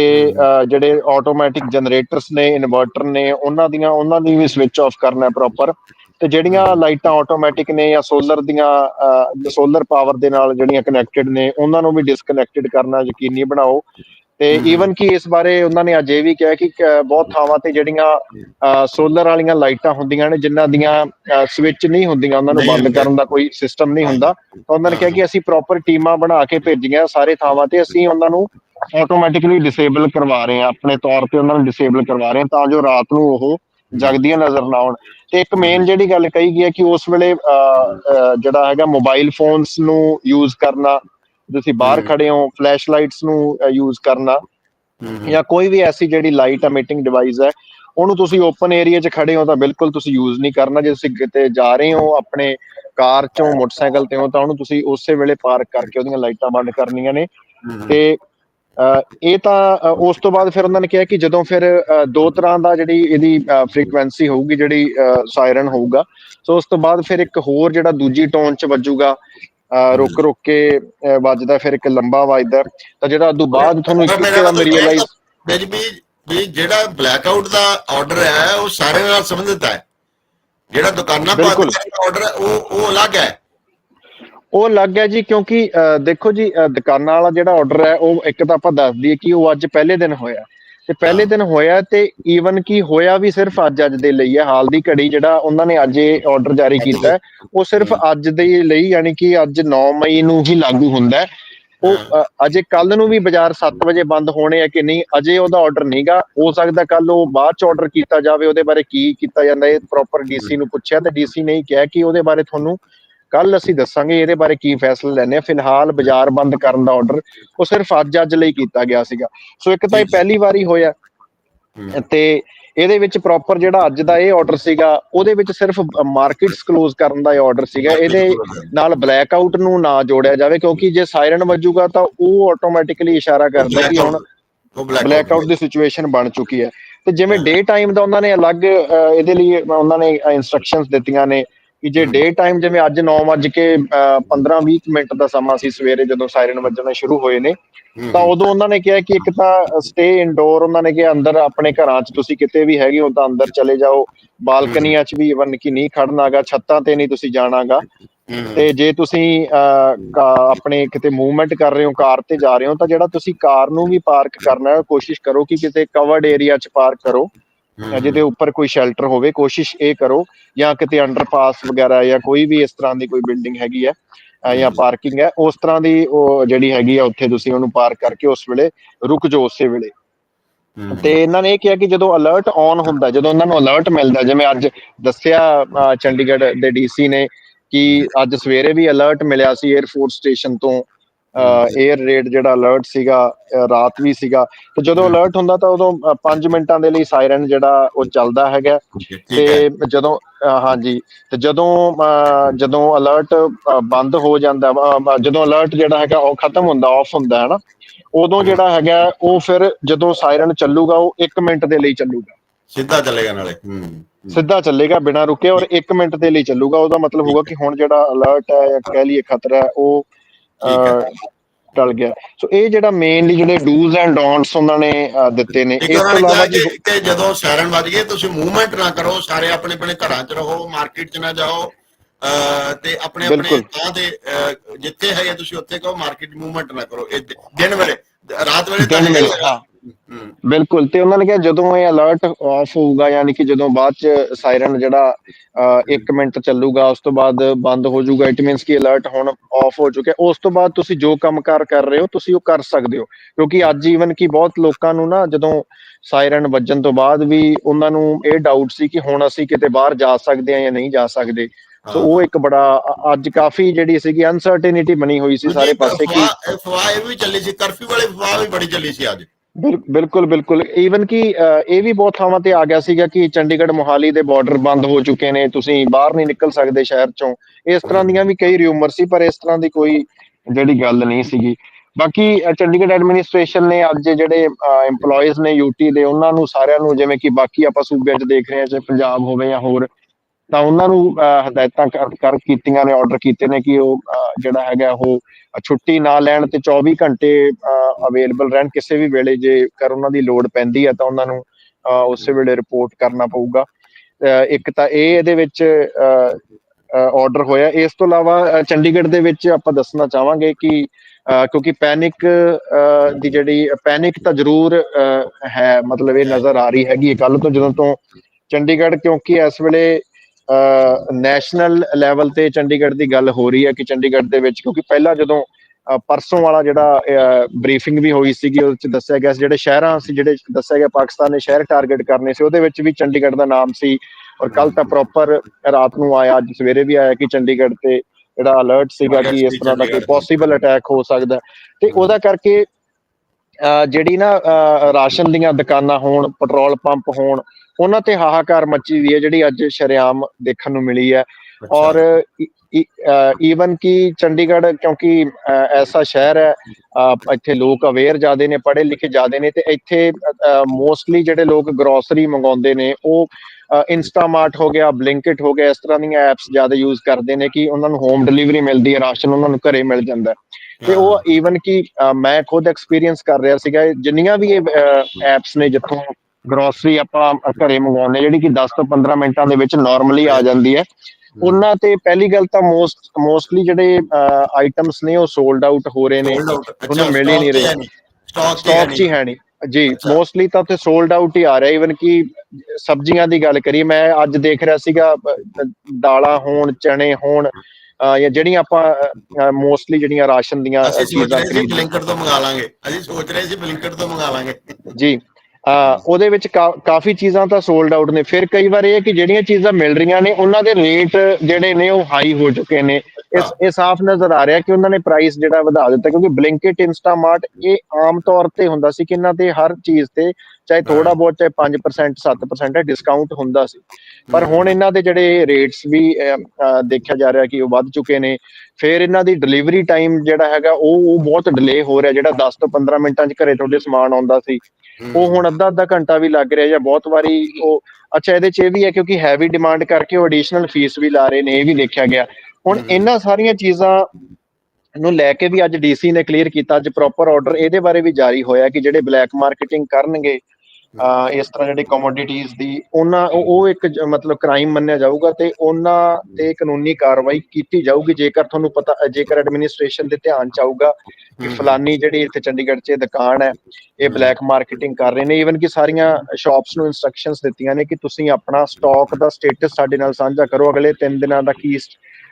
ਜਿਹੜੇ ਆਟੋਮੈਟਿਕ ਜਨਰੇਟਰਸ ਨੇ ਇਨਵਰਟਰ ਨੇ ਉਹਨਾਂ ਦੀਆਂ ਉਹਨਾਂ ਦੀ ਵੀ ਸਵਿਚ ਆਫ ਕਰਨਾ ਪ੍ਰੋਪਰ ਤੇ ਜਿਹੜੀਆਂ ਲਾਈਟਾਂ ਆਟੋਮੈਟਿਕ ਨੇ ਜਾਂ ਸੋਲਰ ਦੀਆਂ ਸੋਲਰ ਪਾਵਰ ਦੇ ਨਾਲ ਜਿਹੜੀਆਂ ਕਨੈਕਟਡ ਨੇ ਉਹਨਾਂ ਨੂੰ ਵੀ ਡਿਸਕਨੈਕਟਡ ਕਰਨਾ ਯਕੀਨੀ ਬਣਾਓ। ਤੇ। ਈਵਨ ਕਿ ਇਸ ਬਾਰੇ ਉਹਨਾਂ ਨੇ ਅੱਜ ਇਹ ਵੀ ਕਿਹਾ ਕਿ ਬਹੁਤ ਥਾਵਾਂ ਤੇ ਜਿਹੜੀਆਂ ਸੋਲਰ ਵਾਲੀਆਂ ਲਾਈਟਾਂ ਹੁੰਦੀਆਂ ਨੇ ਜਿਨ੍ਹਾਂ ਦੀਆਂ ਸਵਿਚ ਨਹੀਂ ਹੁੰਦੀਆਂ ਉਹਨਾਂ ਨੂੰ ਬੰਦ। ਕਰਨ ਦਾ ਕੋਈ ਸਿਸਟਮ ਨਹੀਂ ਹੁੰਦਾ। ਤਾਂ ਉਹਨਾਂ ਨੇ ਕਿਹਾ ਕਿ ਅਸੀਂ ਪ੍ਰੋਪਰ ਟੀਮਾਂ ਬਣਾ ਕੇ ਭੇਜੀਆਂ ਸਾਰੇ ਥਾਵਾਂ ਤੇ। ਅਸੀਂ ਉਹਨਾਂ ਨੂੰ ਆਟੋਮੈਟਿਕਲੀ ਡਿਸੇਬਲ ਕਰਵਾ ਰਹੇ ਹਾਂ। ਆਪਣੇ ਤੌਰ ਤੇ ਉਹਨਾਂ ਨੂੰ ਡਿਸੇਬਲ ਕਰਵਾ ਰਹੇ ਹਾਂ ਤਾਂ ਜੋ ਰਾਤ ਨੂੰ ਉਹ ਜਗਦੀਆਂ ਨਜ਼ਰ ਨਾ ਆਉਣ। ਤੇ ਇੱਕ ਮੇਨ ਜਿਹੜੀ ਗੱਲ ਕਹੀ ਗਈ ਹੈ ਕਿ ਉਸ ਵੇਲੇ ਜਿਹੜਾ ਹੈਗਾ ਮੋਬਾਈਲ ਫੋਨਸ ਨੂੰ ਯੂਜ਼ ਕਰਨਾ ਤੁਸੀਂ ਬਾਹਰ। ਖੜੇ ਹੋ ਫਲੈਸ਼ ਲਾਈਟਸ ਨੂੰ ਯੂਜ਼ ਕਰਨਾ ਜਾਂ ਕੋਈ ਵੀ ਐਸੀ ਜਿਹੜੀ ਲਾਈਟ ਅਮਿਟਿੰਗ ਡਿਵਾਈਸ ਹੈ ਉਹਨੂੰ ਤੁਸੀਂ ਓਪਨ ਏਰੀਆ 'ਚ ਖੜੇ ਹੋ ਤਾਂ ਬਿਲਕੁਲ ਤੁਸੀਂ ਯੂਜ਼ ਨਹੀਂ ਕਰਨਾ। ਜੇ ਤੁਸੀਂ ਕਿਤੇ ਜਾ ਰਹੇ ਹੋ ਆਪਣੇ ਕਾਰ 'ਚੋਂ ਮੋਟਰਸਾਈਕਲ ਤੇ ਹੋ ਤਾਂ ਉਹਨੂੰ ਤੁਸੀਂ ਉਸੇ ਵੇਲੇ ਪਾਰਕ ਕਰਕੇ ਉਹਦੀਆਂ ਲਾਈਟਾਂ ਬੰਦ ਕਰਨੀਆਂ ਨੇ। ਤੇ ਇਹ ਤਾਂ ਉਸ ਤੋਂ ਬਾਅਦ ਫਿਰ ਉਹਨਾਂ ਨੇ ਕਿਹਾ ਕਿ ਜਦੋਂ ਫਿਰ ਦੋ ਤਰ੍ਹਾਂ ਦਾ ਜਿਹੜੀ ਇਹਦੀ ਫ੍ਰੀਕੁਐਂਸੀ ਹੋਊਗੀ ਜਿਹੜੀ ਸਾਇਰਨ ਹੋਊਗਾ ਸੋ ਉਸ ਤੋਂ ਬਾਅਦ ਫਿਰ ਇੱਕ ਹੋਰ ਜਿਹੜਾ ਦੂਜੀ ਟੋਨ 'ਚ ਵੱਜੂਗਾ ਰੁਕ ਰੁਕ ਕੇ ਵੱਜਦਾ ਫਿਰ ਇੱਕ ਲੰਬਾ ਵੱਜਦਾ। ਤਾਂ ਜਿਹੜਾ ਉਦੋਂ ਬਾਅਦ ਤੁਹਾਨੂੰ ਇੱਕ ਇਹ ਰਿਅਲਾਈਜ਼ ਤਾਂ ਵੀ ਜਿਹੜਾ ਬਲੈਕਆਊਟ ਦਾ ਆਰਡਰ ਹੈ ਉਹ ਸਾਰੇ ਨਾਲ ਸੰਬੰਧਿਤ ਹੈ। ਜਿਹੜਾ ਦੁਕਾਨਾਂ ਦਾ ਆਰਡਰ ਹੈ ਉਹ ਉਹ ਅਲੱਗ ਹੈ। ਉਹ ਲੱਗ ਗਿਆ ਜੀ ਕਿਉਂਕਿ ਦੇਖੋ ਜੀ ਦੁਕਾਨਾਂ ਵਾਲਾ ਜਿਹੜਾ ਆਰਡਰ ਹੈ ਉਹ ਇੱਕ ਤਾਂ ਆਪਾਂ ਦੱਸ ਦਈਏ ਕਿ ਉਹ ਅੱਜ ਪਹਿਲੇ ਦਿਨ ਹੋਇਆ। ਤੇ ਪਹਿਲੇ। ਦਿਨ ਹੋਇਆ ਤੇ ਈਵਨ ਕੀ ਹੋਇਆ ਵੀ ਸਿਰਫ ਅੱਜ ਅੱਜ ਦੇ ਲਈ ਹੈ ਹਾਲ ਦੀ ਘੜੀ ਜਿਹੜਾ ਉਹਨਾਂ ਨੇ ਅੱਜ ਇਹ ਆਰਡਰ ਜਾਰੀ ਕੀਤਾ ਉਹ ਸਿਰਫ। ਅੱਜ ਦੇ ਲਈ ਯਾਨੀ ਕਿ ਅੱਜ 9 ਮਈ ਨੂੰ ਹੀ ਲਾਗੂ ਹੁੰਦਾ ਹੈ ਉਹ ਅਜੇ ਕੱਲ ਨੂੰ ਵੀ ਬਾਜ਼ਾਰ 7 ਵਜੇ ਬੰਦ ਹੋਣੇ ਆ ਕਿ ਨਹੀਂ ਅਜੇ ਉਹਦਾ ਆਰਡਰ ਨਹੀਂਗਾ ਹੋ ਸਕਦਾ ਕੱਲ ਉਹ ਬਾਅਦ ਚ ਆਰਡਰ ਕੀਤਾ ਜਾਵੇ ਉਹਦੇ ਬਾਰੇ ਕੀ ਕੀਤਾ ਜਾਂਦਾ ਇਹ ਪ੍ਰੋਪਰ ਡੀਸੀ ਨੂੰ ਪੁੱਛਿਆ ਤੇ ਡੀਸੀ ਨੇ ਹੀ ਕਿਹਾ ਕਿ ਉਹਦੇ ਬਾਰੇ ਤੁਹਾਨੂੰ ਕੱਲ ਅਸੀਂ ਦੱਸਾਂਗੇ ਇਹਦੇ ਬਾਰੇ ਕੀ ਫੈਸਲਾ ਲੈਣੇ ਆ। ਫਿਲਹਾਲ ਬਾਜ਼ਾਰ ਬੰਦ ਕਰਨ ਦਾ ਆਰਡਰ ਉਹ ਸਿਰਫ ਅੱਜ ਅੱਜ ਲਈ ਕੀਤਾ ਗਿਆ ਸੀਗਾ। ਸੋ ਇੱਕ ਤਾਂ ਇਹ। ਪਹਿਲੀ ਵਾਰੀ ਹੋਇਆ। ਤੇ ਇਹਦੇ ਵਿੱਚ ਪ੍ਰੋਪਰ ਜਿਹੜਾ ਅੱਜ ਦਾ ਇਹ ਆਰਡਰ ਸੀਗਾ ਉਹਦੇ ਵਿੱਚ ਸਿਰਫ ਮਾਰਕੀਟਸ ਕਲੋਜ਼ ਕਰਨ ਦਾ ਇਹ ਆਰਡਰ ਸੀਗਾ। ਇਹਦੇ ਨਾਲ ਬਲੈਕ ਆਊਟ ਨੂੰ ਨਾ ਜੋੜਿਆ ਜਾਵੇ ਕਿਉਂਕਿ ਜੇ ਸਾਇਰਨ ਵੱਜੂਗਾ ਤਾਂ ਉਹ ਆਟੋਮੈਟਿਕਲੀ ਇਸ਼ਾਰਾ ਕਰਦਾ ਕਿ ਹੁਣ ਬਲੈਕ ਆਊਟ ਦੀ ਸਿਚੁਏਸ਼ਨ ਬਣ ਚੁੱਕੀ ਹੈ। ਤੇ ਜਿਵੇਂ ਡੇ ਟਾਈਮ ਦਾ ਉਹਨਾਂ ਨੇ ਅਲੱਗ ਇਹਦੇ ਲਈ ਉਹਨਾਂ ਨੇ ਇਨਸਟਰਕਸ਼ਨਸ ਦਿੱਤੀਆਂ ਨੇ। ਕਿ ਜੇ। ਡੇ ਟਾਈਮ ਜਿਵੇਂ ਅੱਜ 9 ਵਜੇ ਕੇ 15 20 ਮਿੰਟ ਦਾ ਸਮਾਂ ਸੀ ਸਵੇਰੇ ਜਦੋਂ ਸਾਇਰਨ ਵੱਜਣੇ ਸ਼ੁਰੂ ਹੋਏ ਨੇ ਤਾਂ ਉਦੋਂ ਉਹਨਾਂ ਨੇ ਕਿਹਾ ਕਿ ਇੱਕ ਤਾਂ ਸਟੇ ਇਨਡੋਰ ਉਹਨਾਂ ਨੇ ਕਿਹਾ ਅੰਦਰ ਆਪਣੇ ਘਰਾਂ 'ਚ ਤੁਸੀਂ ਕਿਤੇ ਵੀ ਹੈਗੇ ਹੋ ਤਾਂ ਅੰਦਰ ਚਲੇ ਜਾਓ ਬਾਲਕਨੀਆਂ 'ਚ ਵੀ ਇਵਨ ਕਿ ਨਹੀਂ ਖੜਨਾਗਾ ਛੱਤਾਂ ਤੇ ਨਹੀਂ ਤੁਸੀਂ ਜਾਣਾਗਾ। ਤੇ ਜੇ ਤੁਸੀਂ ਆਪਣੇ ਕਿਤੇ ਮੂਵਮੈਂਟ ਕਰ ਰਹੇ ਹੋ ਕਾਰ ਤੇ ਜਾ ਰਹੇ ਹੋ ਤਾਂ ਜਿਹੜਾ ਤੁਸੀਂ ਕਾਰ ਨੂੰ ਵੀ ਪਾਰਕ ਕਰਨਾ ਹੈ ਕੋਸ਼ਿਸ਼ ਕਰੋ ਕਿ ਕਿਤੇ ਕਵਰਡ ਏਰੀਆ 'ਚ ਪਾਰਕ ਕਰੋ। ਅਹ ਜਿਹਦੇ ਉੱਪਰ ਕੋਈ ਸ਼ੈਲਟਰ ਹੋਵੇ ਕੋਸ਼ਿਸ਼ ਇਹ ਕਰੋ ਜਾਂ ਕਿਤੇ ਅੰਡਰਪਾਸ ਵਗੈਰਾ ਜਾਂ ਕੋਈ ਵੀ ਇਸ ਤਰ੍ਹਾਂ ਦੀ ਕੋਈ ਬਿਲਡਿੰਗ ਹੈਗੀ ਹੈ ਜਾਂ ਪਾਰਕਿੰਗ ਹੈ ਉਸ ਤਰ੍ਹਾਂ ਦੀ ਉਹ ਜਿਹੜੀ ਹੈਗੀ ਆ ਉੱਥੇ ਤੁਸੀਂ ਉਹਨੂੰ ਪਾਰਕ ਕਰਕੇ ਉਸ ਵੇਲੇ ਰੁਕ ਜਾਓ ਉਸੇ ਵੇਲੇ। ਤੇ ਇਹਨਾਂ ਨੇ ਇਹ ਕਿਹਾ ਕਿ ਜਦੋਂ ਅਲਰਟ ਔਨ ਹੁੰਦਾ ਜਦੋਂ ਉਹਨਾਂ ਨੂੰ ਅਲਰਟ ਮਿਲਦਾ ਜਿਵੇਂ ਅੱਜ ਦੱਸਿਆ ਚੰਡੀਗੜ੍ਹ ਦੇ ਡੀਸੀ ਨੇ ਕਿ ਅੱਜ ਸਵੇਰੇ ਵੀ ਅਲਰਟ ਮਿਲਿਆ ਸੀ 에ਅਰਫੋਰਸ ਸਟੇਸ਼ਨ ਤੋਂ 에ਅਰ ਰੇਡ ਜਿਹੜਾ ਅਲਰਟ ਸੀਗਾ ਰਾਤ ਵੀ ਸੀਗਾ। ਤੇ ਜਦੋਂ। ਅਲਰਟ ਹੁੰਦਾ ਤਾਂ ਉਦੋਂ 5 ਮਿੰਟਾਂ ਦੇ ਲਈ ਸਾਇਰਨ ਜਿਹੜਾ ਉਹ ਚੱਲਦਾ ਹੈਗਾ। ਤੇ ਜਦੋਂ ਹਾਂਜੀ ਤੇ ਜਦੋਂ ਜਦੋਂ ਅਲਰਟ ਬੰਦ ਹੋ ਜਾਂਦਾ ਜਦੋਂ ਅਲਰਟ ਜਿਹੜਾ ਹੈਗਾ ਉਹ ਖਤਮ ਹੁੰਦਾ ਆਫ ਹੁੰਦਾ ਹੈ ਨਾ ਉਦੋਂ ਜਿਹੜਾ ਹੈਗਾ ਉਹ ਫਿਰ ਜਦੋਂ ਸਾਇਰਨ ਚੱਲੂਗਾ ਉਹ 1 ਮਿੰਟ ਦੇ ਲਈ ਚੱਲੂਗਾ। ਸਿੱਧਾ ਚੱਲੇਗਾ ਨਾਲੇ। ਹੂੰ ਸਿੱਧਾ ਚੱਲੇਗਾ ਬਿਨਾਂ ਰੁਕੇ ਔਰ 1 ਮਿੰਟ ਦੇ ਲਈ ਚੱਲੂਗਾ। ਉਹਦਾ ਮਤਲਬ ਹੋਊਗਾ ਕਿ ਹੁਣ ਜਿਹੜਾ ਅਲਰਟ ਹੈ ਜਾਂ ਕਹਿ ਲਈਏ ਖਤਰਾ ਹੈ ਉਹ ਟਲ ਗਿਆ ਸੋ ਇਹ ਜਿਹੜਾ ਮੇਨਲੀ ਜਿਹੜੇ ਡੂਜ਼ ਐਂਡ ਡੋਂਟਸ ਉਹਨਾਂ ਨੇ ਦਿੱਤੇ ਨੇ ਇਸ ਤੋਂ ਇਲਾਵਾ ਕਿ ਜਦੋਂ ਸਾਇਰਨ ਵੱਜ ਗਏ ਤੁਸੀਂ ਮੂਵਮੈਂਟ ਨਾ ਕਰੋ ਸਾਰੇ ਆਪਣੇ ਆਪਣੇ ਘਰਾਂ 'ਚ ਰਹੋ ਮਾਰਕੀਟ 'ਚ ਨਾ ਜਾਓ ਤੇ ਆਪਣੇ ਆਪਣੇ। ਥਾਂ ਅਹ, ਜਿੱਥੇ ਹੈ ਤੁਸੀਂ ਉੱਥੇ ਕਹੋ ਮਾਰਕੀਟ ਮੂਵਮੈਂਟ ਨਾ ਕਰੋ ਇਹ ਦਿ- ਦਿਨ ਵੇਲੇ ਰਾਤ ਵੇਲੇ ਤਾਂ ਦਿਨ ਨਹੀਂ ਵੇਲੇ, ਹਾਂ। ਬਿਲਕੁਲ ਤੇ ਉਹਨਾਂ ਨੇ ਕਿਹਾ ਜਦੋਂ ਇਹ ਅਲਰਟ ਆਫ ਹੋਊਗਾ ਯਾਨੀ ਕਿ ਜਦੋਂ ਬਾਅਦ ਚ ਸਾਇਰਨ ਜਿਹੜਾ 1 ਮਿੰਟ ਚੱਲੂਗਾ ਉਸ ਤੋਂ ਬਾਅਦ ਬੰਦ ਹੋ ਜਾਊਗਾ ਇਟ ਮੀਨਸ ਕਿ ਅਲਰਟ ਹੁਣ ਆਫ ਹੋ ਚੁੱਕਿਆ। ਉਸ ਤੋਂ ਬਾਅਦ ਤੁਸੀਂ ਜੋ ਕੰਮਕਾਰ ਕਰ ਰਹੇ ਹੋ ਤੁਸੀਂ ਉਹ ਕਰ ਸਕਦੇ ਹੋ। ਕਿਉਂਕਿ ਅੱਜ ਈਵਨ ਕਿ ਬਹੁਤ ਲੋਕਾਂ ਨੂੰ ਨਾ ਜਦੋਂ ਸਾਇਰਨ ਵੱਜਣ ਤੋਂ ਬਾਅਦ ਵੀ ਉਹਨਾਂ ਨੂੰ ਇਹ ਡਾਊਟ ਸੀ ਕਿ ਹੁਣ ਅਸੀਂ ਕਿਤੇ ਬਾਹਰ ਜਾ ਸਕਦੇ ਹਾਂ ਜਾਂ ਨਹੀਂ ਜਾ ਸਕਦੇ। ਸੋ ਉਹ ਇੱਕ ਬੜਾ ਅੱਜ ਕਾਫੀ ਜਿਹੜੀ ਸੀਗੀ ਅਨਸਰਟੇਨਿਟੀ ਬਣੀ ਹੋਈ ਸੀ ਸਾਰੇ ਪਾਸੇ ਕਿ ਫਵਾਹ ਵੀ ਚੱਲੀ ਸੀ ਕਰਫਿਊ ਵਾਲੀ ਫਵਾਹ ਵੀ ਬੜੀ ਚੱਲੀ ਸੀ ਅੱਜ। ਬਿਲਕੁਲ ਬਿਲਕੁਲ। ਈਵਨ ਕਿ ਇਹ ਵੀ ਬਹੁਤ ਥਾਵਾਂ ਤੇ ਆ ਗਿਆ ਸੀਗਾ ਕਿ ਚੰਡੀਗੜ੍ਹ ਮੋਹਾਲੀ ਦੇ ਬਾਰਡਰ ਬੰਦ ਹੋ ਚੁੱਕੇ ਨੇ, ਤੁਸੀਂ ਬਾਹਰ ਨਹੀਂ ਨਿਕਲ ਸਕਦੇ ਸ਼ਹਿਰ ਚੋਂ। ਇਸ ਤਰ੍ਹਾਂ ਦੀਆਂ ਵੀ ਕਈ ਰਿਊਮਰ ਸੀ, ਪਰ ਇਸ ਤਰ੍ਹਾਂ ਦੀ ਕੋਈ ਜਿਹੜੀ ਗੱਲ ਨਹੀਂ ਸੀਗੀ। ਬਾਕੀ ਚੰਡੀਗੜ੍ਹ ਐਡਮਿਨਿਸਟ੍ਰੇਸ਼ਨ ਨੇ ਅੱਜ ਜਿਹੜੇ EMPLOYEES ਨੇ ਯੂਟੀ ਦੇ, ਉਹਨਾਂ ਨੂੰ ਸਾਰਿਆਂ ਨੂੰ ਜਿਵੇਂ ਕਿ ਬਾਕੀ ਆਪਾਂ ਸੂਬਿਆਂ 'ਚ ਦੇਖ ਰਹੇ ਹਾਂ, ਚਾਹੇ ਪੰਜਾਬ ਹੋਵੇ ਜਾਂ ਹੋਰ ਤਾਂ ਉਹਨਾਂ ਨੂੰ ਹਦਾਇਤਾਂ ਕਰ ਕਰ ਕੀਤੀਆਂ ਨੇ ਆਰਡਰ ਕੀਤੇ ਨੇ ਕਿ ਉਹ ਜਿਹੜਾ ਹੈਗਾ ਉਹ ਛੁੱਟੀ ਨਾ ਲੈਣ ਤੇ 24 ਘੰਟੇ ਅਵੇਲੇਬਲ ਰਹਿਣ। ਕਿਸੇ ਵੀ ਵੇਲੇ ਜੇ ਕਰ ਉਹਨਾਂ ਦੀ ਲੋੜ ਪੈਂਦੀ ਹੈ ਤਾਂ ਉਹਨਾਂ ਨੂੰ ਅਹ, ਉਸੇ ਵੇਲੇ ਰਿਪੋਰਟ ਕਰਨਾ ਪਊਗਾ। ਇੱਕ ਤਾਂ ਇਹ ਇਹਦੇ ਵਿੱਚ ਆਰਡਰ ਹੋਇਆ। ਇਸ ਤੋਂ ਇਲਾਵਾ ਚੰਡੀਗੜ੍ਹ ਦੇ ਵਿੱਚ ਆਪਾਂ ਦੱਸਣਾ ਚਾਹਾਂਗੇ ਕਿ ਕਿਉਂਕਿ ਪੈਨਿਕ ਦੀ ਜਿਹੜੀ ਪੈਨਿਕ ਤਾਂ ਜ਼ਰੂਰ ਅਹ, ਹੈ ਮਤਲਬ ਇਹ ਨਜ਼ਰ ਆ ਰਹੀ ਹੈਗੀ ਕੱਲ ਤੋਂ ਜਦੋਂ ਤੋਂ ਚੰਡੀਗੜ੍ਹ ਕਿਉਂਕਿ ਇਸ ਵੇਲੇ ਨੈਸ਼ਨਲ ਲੈਵਲ ਤੇ ਚੰਡੀਗੜ੍ਹ ਦੀ ਗੱਲ ਹੋ ਰਹੀ ਹੈ ਕਿ ਚੰਡੀਗੜ੍ਹ ਦੇ ਵਿੱਚ ਕਿਉਂਕਿ ਪਹਿਲਾਂ ਜਦੋਂ ਪਰਸੋਂ ਵਾਲਾ ਜਿਹੜਾ ਬਰੀਫਿੰਗ ਵੀ ਹੋਈ ਸੀਗੀ ਉਹਦੇ ਚ ਦੱਸਿਆ ਗਿਆ ਸੀ ਜਿਹੜੇ ਸ਼ਹਿਰਾਂ ਸੀ ਜਿਹੜੇ ਦੱਸਿਆ ਗਿਆ ਪਾਕਿਸਤਾਨ ਨੇ ਸ਼ਹਿਰ ਟਾਰਗੇਟ ਕਰਨੇ ਸੀ ਉਹਦੇ ਵਿੱਚ ਵੀ ਚੰਡੀਗੜ੍ਹ ਦਾ ਨਾਮ ਸੀ ਔਰ ਕੱਲ ਤਾਂ ਪ੍ਰੋਪਰ ਰਾਤ ਨੂੰ ਆਇਆ ਅੱਜ ਸਵੇਰੇ ਵੀ ਆਇਆ ਕਿ ਚੰਡੀਗੜ੍ਹ ਤੇ ਜਿਹੜਾ ਅਲਰਟ ਸੀਗਾ ਕਿ ਇਸ ਤਰ੍ਹਾਂ ਦਾ ਕੋਈ ਪੋਸੀਬਲ ਅਟੈਕ ਹੋ ਸਕਦਾ। ਤੇ ਉਹਦਾ ਕਰਕੇ ਜਿਹੜੀ ਨਾ ਰਾਸ਼ਨ ਦੀਆਂ ਦੁਕਾਨਾਂ ਹੋਣ ਪੈਟਰੋਲ ਪੰਪ ਹੋਣ ਉਹਨਾਂ ਤੇ ਹਾਹਾਕਾਰ ਮੱਚੀ ਹੋਈ ਹੈ ਜਿਹੜੀ ਅੱਜ ਸ਼ਰੇਆਮ ਦੇਖਣ ਨੂੰ ਮਿਲੀ ਹੈ। ਔਰ ਈਵਨ ਕਿ ਚੰਡੀਗੜ੍ਹ ਕਿਉਂਕਿ ਐਸਾ ਸ਼ਹਿਰ ਹੈ ਇੱਥੇ ਲੋਕ ਅਵੇਅਰ ਜ਼ਿਆਦੇ ਨੇ ਪੜ੍ਹੇ ਲਿਖੇ ਜ਼ਿਆਦੇ ਨੇ ਤੇ ਇੱਥੇ ਮੋਸਟਲੀ ਜਿਹੜੇ ਲੋਕ ਗਰੋਸਰੀ ਮੰਗਾਉਂਦੇ ਨੇ ਉਹ ਇੰਸਟਾਮਾਰਟ ਹੋ ਗਿਆ ਬਲਿੰਕਿਟ ਹੋ ਗਿਆ ਇਸ ਤਰ੍ਹਾਂ ਦੀਆਂ ਐਪਸ ਜ਼ਿਆਦਾ ਯੂਜ਼ ਕਰਦੇ ਨੇ ਕਿ ਉਹਨਾਂ ਨੂੰ ਹੋਮ ਡਿਲੀਵਰੀ ਮਿਲਦੀ ਹੈ ਰਾਸ਼ਨ ਉਹਨਾਂ ਨੂੰ ਘਰੇ ਮਿਲ ਜਾਂਦਾ। ਤੇ ਉਹ ਈਵਨ ਕਿ ਮੈਂ ਖੁਦ ਐਕਸਪੀਰੀਅੰਸ ਕਰ ਰਿਹਾ ਸੀਗਾ ਜਿੰਨੀਆਂ ਵੀ ਇਹ ਐਪਸ ਨੇ ਜਿੱਥੋਂ ਗਰੋਸਰੀ ਆਪਾਂ ਘਰੇ ਮੰਗਵਾਉਂਦੇ ਜਿਹੜੀ ਕਿ 10 ਤੋਂ 15 ਮਿੰਟਾਂ ਦੇ ਵਿੱਚ ਨਾਰਮਲੀ ਆ ਜਾਂਦੀ ਹੈ ਉਹਨਾਂ ਤੇ ਪਹਿਲੀ ਗੱਲ ਤਾਂ ਮੋਸਟ ਮੋਸਟਲੀ ਜਿਹੜੇ ਆਈਟਮਸ ਨੇ ਉਹ ਸੋਲਡ ਆਊਟ ਹੋ ਰਹੇ ਨੇ। ਉਹਨੂੰ ਮਿਲ ਹੀ ਨਹੀਂ ਰਹੇ। ਸਟਾਕ ਸਟਾਕ 'ਚ ਹੀ ਹੈ ਨਹੀਂ। ਜੀ। ਮੋਸਟਲੀ ਤਾਂ ਉੱਥੇ ਸੋਲਡ ਆਊਟ ਹੀ ਆ ਰਿਹਾ। ਇਵਨ ਕਿ ਸਬਜ਼ੀਆਂ ਦੀ ਗੱਲ ਕਰੀਏ ਮੈਂ ਅੱਜ ਦੇਖ ਰਿਹਾ ਸੀਗਾ ਦਾਲਾਂ ਹੋਣ ਚਣੇ ਹੋਣ ਜਾਂ ਜਿਹੜੀਆਂ ਆਪਾਂ ਮੋਸਟਲੀ ਜਿਹੜੀਆਂ ਰਾਸ਼ਨ ਦੀਆਂ ਚੀਜ਼ਾਂ ਖਰੀਦ ਤੋਂ ਮੰਗਾ ਲਾਂਗੇ। ਅਸੀਂ ਸੋਚ ਰਹੇ ਸੀ ਬਲਿੰਕਟ ਤੋਂ ਮੰਗਾ ਲਾਂਗੇ। ਜੀ। ਉਹਦੇ ਵਿੱਚ ਕਾਫੀ ਚੀਜ਼ਾਂ ਤਾਂ ਸੋਲਡ ਆਊਟ ਨੇ। ਫਿਰ ਕਈ ਵਾਰ ਇਹ ਹੈ ਕਿ ਜਿਹੜੀਆਂ ਚੀਜ਼ਾਂ ਮਿਲ ਰਹੀਆਂ ਨੇ ਉਹਨਾਂ ਦੇ ਰੇਟ ਜਿਹੜੇ ਨੇ ਉਹ ਹਾਈ ਹੋ ਚੁੱਕੇ ਨੇ। ਇਸ ਇਹ ਸਾਫ਼ ਨਜ਼ਰ ਆ ਰਿਹਾ ਕਿ ਉਹਨਾਂ ਨੇ ਪ੍ਰਾਈਸ ਜਿਹੜਾ ਵਧਾ ਦਿੱਤਾ ਕਿਉਂਕਿ ਬਲਿੰਕਟ ਇਨਸਟਾਮਾਰਟ ਇਹ ਆਮ ਤੌਰ ਤੇ ਹੁੰਦਾ ਸੀ ਕਿ ਇਹਨਾਂ ਤੇ ਹਰ ਚੀਜ਼ ਤੇ ਚਾਹੇ ਥੋੜਾ ਬਹੁਤ ਚਾਹੇ 5% 7% ਹੈ ਡਿਸਕਾਊਂਟ ਹੁੰਦਾ ਸੀ। ਪਰ ਹੁਣ ਇਹਨਾਂ ਦੇ ਜਿਹੜੇ ਰੇਟਸ ਵੀ ਦੇਖਿਆ ਜਾ ਰਿਹਾ ਕਿ ਉਹ ਵੱਧ ਚੁੱਕੇ ਨੇ। ਫਿਰ ਇਹਨਾਂ ਦੀ ਡਿਲੀਵਰੀ ਟਾਈਮ ਜਿਹੜਾ ਹੈਗਾ ਉਹ ਉਹ ਬਹੁਤ ਡਿਲੇ ਹੋ ਰਿਹਾ ਜਿਹੜਾ 10 ਤੋਂ 15 ਮਿੰਟਾਂ 'ਚ ਘਰੇ ਤੁਹਾਡੇ ਸਮਾਨ ਆਉਂਦਾ ਸੀ। ਉਹ ਹੁਣ ਅੱਧਾ ਅੱਧਾ ਘੰਟਾ ਵੀ ਲੱਗ ਰਿਹਾ ਜਾਂ ਬਹੁਤ ਵਾਰੀ ਉਹ ਅੱਛਾ ਇਹਦੇ 'ਚ ਇਹ ਵੀ ਹੈ ਕਿਉਂਕਿ ਹੈਵੀ ਡਿਮਾਂਡ ਕਰਕੇ ਉਹ ਐਡੀਸ਼ਨਲ ਫੀਸ ਵੀ ਲਾ ਰਹੇ ਨੇ ਇਹ ਵੀ ਦੇਖਿਆ ਗਿਆ ਹੁਣ। ਇਹਨਾਂ ਸਾਰੀਆਂ ਚੀਜ਼ਾਂ ਨੂੰ ਲੈ ਕੇ ਵੀ ਅੱਜ ਡੀਸੀ ਨੇ ਕਲੀਅਰ ਕੀਤਾ ਅੱਜ ਪ੍ਰੋਪਰ ਆਰਡਰ ਇਹਦੇ ਬਾਰੇ ਵੀ ਜਾਰੀ ਹੋਇਆ ਕਿ ਜਿਹੜੇ ਬਲੈਕ ਮਾਰਕੀਟਿੰਗ ਕਰਨਗੇ ਇਸ ਤਰ੍ਹਾਂ ਜਿਹੜੇ ਕਮੋਡਿਟੀਜ਼ ਦੀ ਉਹਨਾਂ ਉਹ ਇੱਕ ਮਤਲਬ ਕ੍ਰਾਈਮ ਮੰਨਿਆ ਜਾਊਗਾ ਤੇ ਉਹਨਾਂ ਤੇ ਕਾਨੂੰਨੀ ਕਾਰਵਾਈ ਕੀਤੀ ਜਾਊਗੀ। ਜੇਕਰ ਤੁਹਾਨੂੰ ਪਤਾ ਜੇਕਰ ਐਡਮਿਨਿਸਟ੍ਰੇਸ਼ਨ ਦੇ ਧਿਆਨ ਚ ਆਊਗਾ ਕਿ। ਫਲਾਨੀ ਜਿਹੜੀ ਇੱਥੇ ਚੰਡੀਗੜ੍ਹ 'ਚ ਦੁਕਾਨ ਹੈ ਇਹ। ਬਲੈਕ ਮਾਰਕੀਟਿੰਗ ਕਰ ਰਹੇ ਨੇ। ਈਵਨ ਕਿ ਸਾਰੀਆਂ ਸ਼ਾਪਸ ਨੂੰ ਇਨਸਟਰਕਸ਼ਨਸ ਦਿੱਤੀਆਂ ਨੇ ਕਿ ਤੁਸੀਂ ਆਪਣਾ ਸਟਾਕ ਦਾ ਸਟੇਟਸ ਸਾਡੇ ਨਾਲ ਸਾਂਝਾ ਕਰੋ। ਅਗਲੇ 3 ਦਿਨਾਂ ਦਾ ਕੀ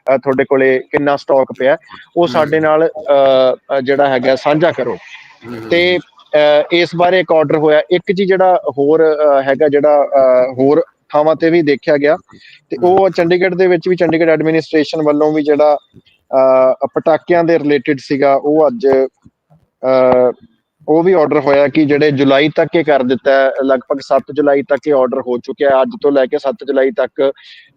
ਤੁਹਾਡੇ ਕੋਲੇ ਕਿੰਨਾ ਸਟਾਕ ਪਿਆ ਉਹ ਸਾਡੇ ਨਾਲ ਜਿਹੜਾ ਹੈਗਾ ਸਾਂਝਾ ਕਰੋ। ਤੇ ਇਸ ਬਾਰੇ ਇੱਕ ਆਰਡਰ ਹੋਇਆ। ਇੱਕ ਜੀ ਜਿਹੜਾ ਹੋਰ ਹੈਗਾ ਜਿਹੜਾ ਹੋਰ ਥਾਵਾਂ ਤੇ ਵੀ ਦੇਖਿਆ ਗਿਆ ਤੇ ਉਹ ਚੰਡੀਗੜ੍ਹ ਦੇ ਵਿੱਚ ਵੀ ਚੰਡੀਗੜ੍ਹ ਐਡਮਿਨਿਸਟ੍ਰੇਸ਼ਨ ਵੱਲੋਂ ਵੀ ਜਿਹੜਾ ਪਟਾਕਿਆਂ ਦੇ ਰਿਲੇਟਡ ਸੀਗਾ ਉਹ ਅੱਜ ਉਹ ਵੀ ਆਰਡਰ ਹੋਇਆ ਕਿ ਜਿਹੜੇ ਜੁਲਾਈ ਤੱਕ ਇਹ ਕਰ ਦਿੱਤਾ ਹੈ। ਲਗਭਗ 7 ਜੁਲਾਈ ਤੱਕ ਇਹ ਆਰਡਰ ਹੋ ਚੁੱਕਿਆ ਅੱਜ ਤੋਂ ਲੈ ਕੇ 7 ਜੁਲਾਈ ਤੱਕ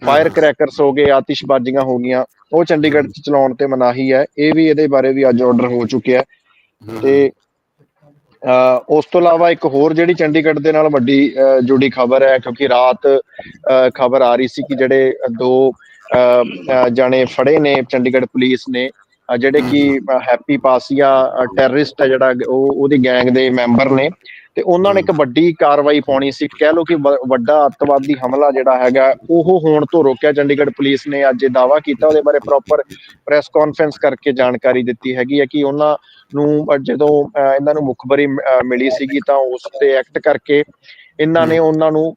ਫਾਇਰ ਕਰੈਕਰਸ ਹੋ ਗਏ ਆਤਿਸ਼ਬਾਜ਼ੀਆਂ ਹੋ ਗਈਆਂ ਉਹ ਚੰਡੀਗੜ੍ਹ ਚ ਚਲਾਉਣ ਤੇ ਮਨਾਹੀ ਹੈ। ਇਹ ਵੀ ਇਹਦੇ ਬਾਰੇ ਵੀ ਅੱਜ ਆਰਡਰ ਹੋ ਚੁੱਕਿਆ ਤੇ ਉਸ ਤੋਂ ਇਲਾਵਾ ਇੱਕ ਹੋਰ ਜਿਹੜੀ ਚੰਡੀਗੜ੍ਹ ਦੇ ਨਾਲ ਵੱਡੀ ਜੁੜੀ ਖਬਰ ਹੈ ਕਿਉਂਕਿ ਰਾਤ ਖਬਰ ਆ ਰਹੀ ਸੀ ਕਿ ਜਿਹੜੇ ਦੋ ਅ, ਜਾਣੇ ਫੜੇ ਨੇ ਚੰਡੀਗੜ੍ਹ ਪੁਲਿਸ ਨੇ ਜਿਹੜੇ ਕਿ ਹੈਪੀ ਪਾਸੀਆ ਟੈਰਰਿਸਟ ਹੈ ਜਿਹੜਾ ਉਹ ਉਹਦੀ ਗੈਂਗ ਦੇ ਮੈਂਬਰ ਨੇ। ਤੇ ਉਹਨਾਂ ਨੇ ਇੱਕ ਵੱਡੀ ਕਾਰਵਾਈ ਪਾਉਣੀ ਸੀ। ਕਹਿ ਲਓ ਕਿ ਵੱਡਾ ਅੱਤਵਾਦੀ ਹਮਲਾ ਜਿਹੜਾ ਹੈਗਾ ਉਹ ਹੋਣ ਤੋਂ ਰੋਕਿਆ। ਚੰਡੀਗੜ੍ਹ ਪੁਲਿਸ ਨੇ ਅੱਜ ਇਹ ਦਾਵਾ ਕੀਤਾ। ਉਹਦੇ ਬਾਰੇ ਪ੍ਰੋਪਰ ਪ੍ਰੈਸ ਕਾਨਫਰੰਸ ਕਰਕੇ ਜਾਣਕਾਰੀ ਦਿੱਤੀ ਹੈਗੀ ਹੈ ਕਿ ਉਹਨਾਂ ਨੂੰ ਜਦੋਂ ਇਹਨਾਂ ਨੂੰ ਮੁਖਬਰੀ ਮਿਲੀ ਸੀਗੀ ਤਾਂ ਉਸ ਤੇ ਐਕਟ ਕਰਕੇ ਇਹਨਾਂ ਨੇ ਉਹਨਾਂ ਨੂੰ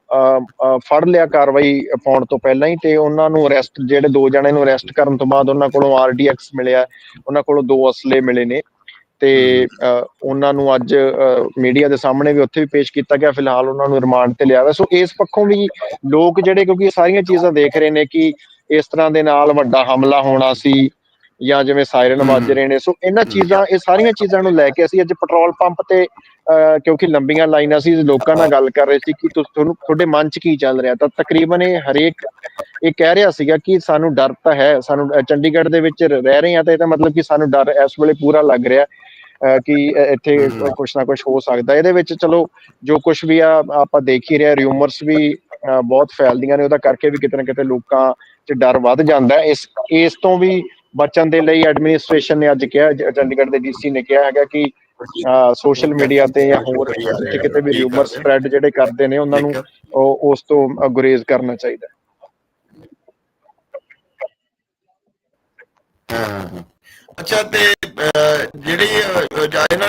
ਫੜ ਲਿਆ ਕਾਰਵਾਈ ਪਾਉਣ ਤੋਂ ਪਹਿਲਾਂ ਹੀ ਤੇ ਉਹਨਾਂ ਨੂੰ ਅਰੈਸਟ ਜਿਹੜੇ ਦੋ ਜਣੇ ਨੂੰ ਅਰੈਸਟ ਕਰਨ ਤੋਂ ਬਾਅਦ ਉਹਨਾਂ ਕੋਲੋਂ ਆਰਡੀਐਕਸ ਮਿਲਿਆ। ਉਹਨਾਂ ਕੋਲੋਂ ਦੋ ਅਸਲੇ ਮਿਲੇ ਨੇ। ਤੇ ਉਹਨਾਂ ਨੂੰ ਅੱਜ ਮੀਡੀਆ ਦੇ ਸਾਹਮਣੇ ਵੀ ਉੱਥੇ ਵੀ ਪੇਸ਼ ਕੀਤਾ ਗਿਆ ਫਿਲਹਾਲ ਉਹਨਾਂ ਨੂੰ ਰਿਮਾਂਡ ਤੇ ਲਿਆ ਵਾ ਸੋ ਇਸ ਪੱਖੋਂ ਵੀ ਲੋਕ ਜਿਹੜੇ ਕਿਉਂਕਿ ਸਾਰੀਆਂ ਚੀਜ਼ਾਂ ਦੇਖ ਰਹੇ ਨੇ ਕਿ ਇਸ ਤਰ੍ਹਾਂ ਦੇ ਨਾਲ ਵੱਡਾ ਹਮਲਾ ਹੋਣਾ ਸੀ ਜਾਂ ਜਿਵੇਂ ਸਾਇਰਨ। ਵੱਜ ਰਹੇ ਨੇ ਸੋ ਇਹਨਾਂ ਚੀਜ਼ਾਂ ਇਹ ਸਾਰੀਆਂ ਚੀਜ਼ਾਂ ਨੂੰ ਲੈ ਕੇ ਅਸੀਂ ਅੱਜ ਪੈਟਰੋਲ ਪੰਪ ਤੇ ਕਿਉਂਕਿ ਲੰਬੀਆਂ ਲਾਈਨਾਂ ਸੀ ਲੋਕਾਂ ਨਾਲ ਗੱਲ ਕਰ ਰਹੇ ਸੀ ਕਿ ਤੁਸ- ਤੁਹਾਨੂੰ ਤੁਹਾਡੇ ਮਨ 'ਚ ਕੀ ਚੱਲ ਰਿਹਾ? ਤਾਂ ਤਕਰੀਬਨ ਇਹ ਹਰੇਕ ਇਹ ਕਹਿ ਰਿਹਾ ਸੀਗਾ ਕਿ ਸਾਨੂੰ ਡਰ ਤਾਂ ਹੈ ਸਾਨੂੰ ਚੰਡੀਗੜ੍ਹ ਦੇ ਵਿੱਚ ਰਹਿ ਰਹੇ ਹਾਂ ਤਾਂ ਇਹਦਾ ਮਤਲਬ ਕਿ ਸਾਨੂੰ ਡਰ ਇਸ ਵੇਲੇ ਪੂਰਾ ਲੱਗ ਰਿਹਾ। ਕਿ ਇੱਥੇ। ਕੁਛ ਨਾ ਕੁਛ ਹੋ ਸਕਦਾ ਇਹਦੇ ਵਿੱਚ ਚਲੋ ਜੋ ਕੁਛ ਵੀ ਆ ਆਪਾਂ ਦੇਖ ਹੀ ਰਹੇ ਰਿਊਮਰਸ ਵੀ ਬਹੁਤ ਫੈਲਦੀਆਂ ਨੇ ਉਹਦਾ ਕਰਕੇ ਵੀ ਕਿਤੇ ਨਾ ਕਿਤੇ ਲੋਕਾਂ 'ਚ ਡਰ ਵੱਧ ਜਾਂਦਾ। ਇਸ ਇਸ ਤੋਂ ਵੀ ਬਚਣ ਦੇ ਲਈ ਐਡਮਿਨਿਸਟ੍ਰੇਸ਼ਨ ਨੇ ਅੱਜ ਕਿਹਾ ਚੰਡੀਗੜ੍ਹ ਦੇ ਡੀਸੀ ਨੇ ਕਿਹਾ ਹੈਗਾ ਕਿ ਸੋਸ਼ਲ ਮੀਡੀਆ ਤੇ ਜਾਂ ਹੋਰ ਕਿਤੇ ਵੀ ਰਿਊਮਰ ਸਪਰੈਡ ਜਿਹੜੇ ਕਰਦੇ ਨੇ ਉਹਨਾਂ ਨੂੰ ਉਹ ਉਸ ਤੋਂ ਗੁਰੇਜ਼ ਕਰਨਾ ਚਾਹੀਦਾ ਹੈ। ਅੱਛਾ ਤੇ ਜਿਹੜੀ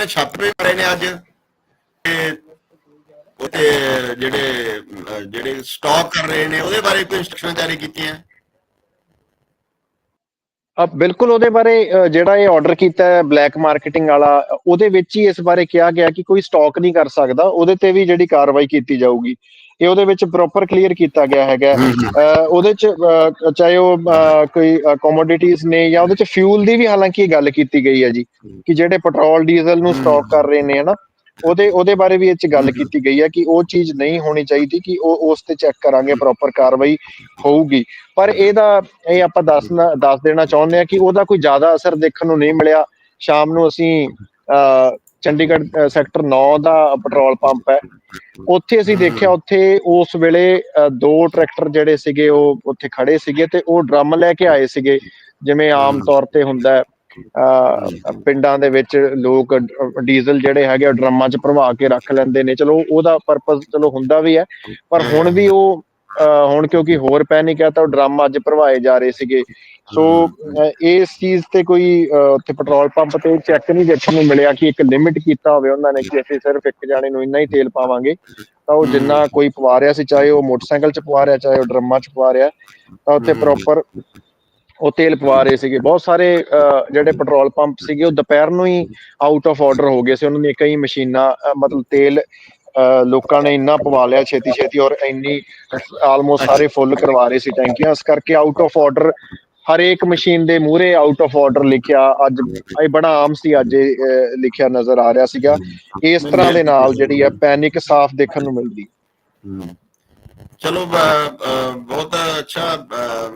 ਨੇ ਛਾਪੇ ਮਾਰੇ ਨੇ ਅੱਜ। ਤੇ ਉਹਤੇ ਜਿਹੜੇ ਜਿਹੜੇ ਸਟਾਕ ਕਰ ਰਹੇ ਨੇ ਉਹਦੇ ਬਾਰੇ ਕੋਈ ਇੰਸਟਰਕਸ਼ਨ ਜਾਰੀ ਕੀਤੀਆਂ ਅ, ਬਿਲਕੁਲ ਉਹਦੇ ਬਾਰੇ ਜਿਹੜਾ ਇਹ ਆਰਡਰ ਕੀਤਾ ਹੈ ਬਲੈਕ ਮਾਰਕੀਟਿੰਗ ਵਾਲਾ ਅ, ਉਹਦੇ ਵਿੱਚ ਹੀ ਇਸ ਬਾਰੇ ਕਿਹਾ ਗਿਆ ਕਿ ਕੋਈ ਸਟਾਕ ਨਹੀਂ ਕਰ ਸਕਦਾ। ਉਹਦੇ ਤੇ ਵੀ ਜਿਹੜੀ ਕਾਰਵਾਈ ਕੀਤੀ ਜਾਊਗੀ। ਇਹ ਉਹਦੇ ਵਿੱਚ ਪ੍ਰੋਪਰ ਕਲੀਅਰ ਕੀਤਾ ਗਿਆ ਹੈਗਾ। ਉਹਦੇ ਚ ਚਾਹੇ ਉਹ ਕੋਈ ਕਮੋਡਿਟੀਜ਼ ਨੇ ਜਾਂ ਉਹਦੇ ਚ ਫਿਊਲ ਦੀ ਵੀ ਹਾਲਾਂਕਿ ਗੱਲ ਕੀਤੀ ਗਈ ਹੈ ਜੀ ਕਿ ਜਿਹੜੇ ਪੈਟਰੋਲ ਡੀਜ਼ਲ ਨੂੰ ਸਟਾਕ ਕਰ ਰਹੇ ਨੇ ਹਨਾ ਉਹਦੇ ਉਹਦੇ ਬਾਰੇ ਵੀ ਇਹ ਚ ਗੱਲ ਕੀਤੀ ਗਈ ਹੈ ਕਿ ਉਹ ਚੀਜ਼ ਨਹੀਂ ਹੋਣੀ ਚਾਹੀਦੀ ਕਿ ਉਹ ਉਸ ਤੇ ਚੈੱਕ ਕਰਾਂਗੇ ਪ੍ਰੋਪਰ ਕਾਰਵਾਈ ਹੋਊਗੀ। ਪਰ ਇਹਦਾ ਇਹ ਆਪਾਂ ਦੱਸਣਾ ਦੱਸ ਦੇਣਾ ਚਾਹੁੰਦੇ ਆ ਕਿ ਉਹਦਾ ਕੋਈ ਜ਼ਿਆਦਾ ਅਸਰ ਦੇਖਣ ਨੂੰ ਨਹੀਂ ਮਿਲਿਆ। ਸ਼ਾਮ ਨੂੰ ਅਸੀਂ ਚੰਡੀਗੜ੍ਹ ਸੈਕਟਰ 9 ਦਾ ਪੈਟਰੋਲ ਪੰਪ ਹੈ। ਉੱਥੇ ਅਸੀਂ ਦੇਖਿਆ ਉੱਥੇ ਉਸ ਵੇਲੇ ਦੋ ਟਰੈਕਟਰ ਜਿਹੜੇ ਸੀਗੇ ਉਹ ਉੱਥੇ ਖੜੇ ਸੀਗੇ ਤੇ ਉਹ ਡਰਮ ਲੈ ਕੇ ਆਏ ਸੀਗੇ। ਜਿਵੇਂ ਆਮ ਤੌਰ ਤੇ ਹੁੰਦਾ ਹੈ ਪਿੰਡਾਂ ਦੇ ਵਿੱਚ ਲੋਕ ਡੀਜ਼ਲ ਜਿਹੜੇ ਹੈਗੇ ਡਰਮਾਂ 'ਚ ਭਰਵਾ ਕੇ ਰੱਖ ਲੈਂਦੇ ਨੇ। ਚਲੋ ਉਹਦਾ ਪਰਪਸ ਚਲੋ ਹੁੰਦਾ ਵੀ ਹੈ ਪਰ ਹੁਣ ਵੀ ਉਹ ਹੁਣ ਕਿਉਂਕਿ ਹੋਰ ਪੈਨਿਕ ਹੈ ਤਾਂ ਉਹ ਡਰਮ ਅੱਜ ਭਰਵਾਏ ਜਾ ਰਹੇ ਸੀਗੇ। ਸੋ ਇਸ ਚੀਜ਼ ਤੇ ਕੋਈ ਉੱਥੇ ਪੈਟਰੋਲ ਪੰਪ ਤੇ ਚੈੱਕ ਨਹੀਂ ਦੇਖਣ ਨੂੰ ਮਿਲਿਆ ਕਿ ਇੱਕ ਲਿਮਿਟ ਕੀਤਾ ਹੋਵੇ ਉਹਨਾਂ ਨੇ ਕਿ ਅਸੀਂ ਸਿਰਫ ਇੱਕ ਜਾਣੇ ਨੂੰ ਇੰਨਾ ਹੀ ਤੇਲ ਪਾਵਾਂਗੇ। ਤਾਂ ਉਹ ਜਿੰਨਾ ਕੋਈ ਪਵਾ ਰਿਹਾ ਸੀ ਚਾਹੇ ਉਹ ਮੋਟਰਸਾਈਕਲ 'ਚ ਪਵਾ ਰਿਹਾ ਚਾਹੇ ਉਹ ਡਰਮਾਂ 'ਚ ਪਵਾ ਰਿਹਾ ਤਾਂ ਉੱਥੇ ਪ੍ਰੋਪਰ ਉਹ ਤੇਲ ਪਵਾ ਰਹੇ ਸੀਗੇ। ਬਹੁਤ ਸਾਰੇ ਜਿਹੜੇ ਪੈਟਰੋਲ ਪੰਪ ਸੀਗੇ ਉਹ ਦੁਪਹਿਰ ਨੂੰ ਹੀ ਆਊਟ ਆਫ ਆਰਡਰ ਹੋ ਗਏ ਸੀ। ਉਹਨਾਂ ਦੀਆਂ ਕਈ ਮਸ਼ੀਨਾਂ ਮਤਲਬ ਤੇਲ ਲੋਕਾਂ ਨੇ ਇੰਨਾ ਪਵਾ ਲਿਆ ਛੇਤੀ ਛੇਤੀ ਔਰ ਇੰਨੀ ਆਲਮੋਸਟ ਸਾਰੇ ਫੁੱਲ ਕਰਵਾ ਰਹੇ ਸੀ ਟੈਂਕੀਆਂ ਇਸ ਕਰਕੇ ਆਊਟ ਆਫ ਆਰਡਰ ਹਰੇਕ ਮਸ਼ੀਨ ਦੇ ਮੂਹਰੇ ਆਊਟ ਆਫ ਆਰਡਰ ਲਿਖਿਆ। ਅੱਜ ਇਹ ਬੜਾ ਆਮ ਸੀ ਅੱਜ ਲਿਖਿਆ ਨਜ਼ਰ ਆ ਰਿਹਾ ਸੀਗਾ। ਇਸ ਤਰ੍ਹਾਂ ਦੇ ਨਾਲ ਜਿਹੜੀ ਹੈ ਪੈਨਿਕ ਸਾਫ਼ ਦੇਖਣ ਨੂੰ ਮਿਲਦੀ। ਚਲੋ ਬਹੁਤ ਅੱਛਾ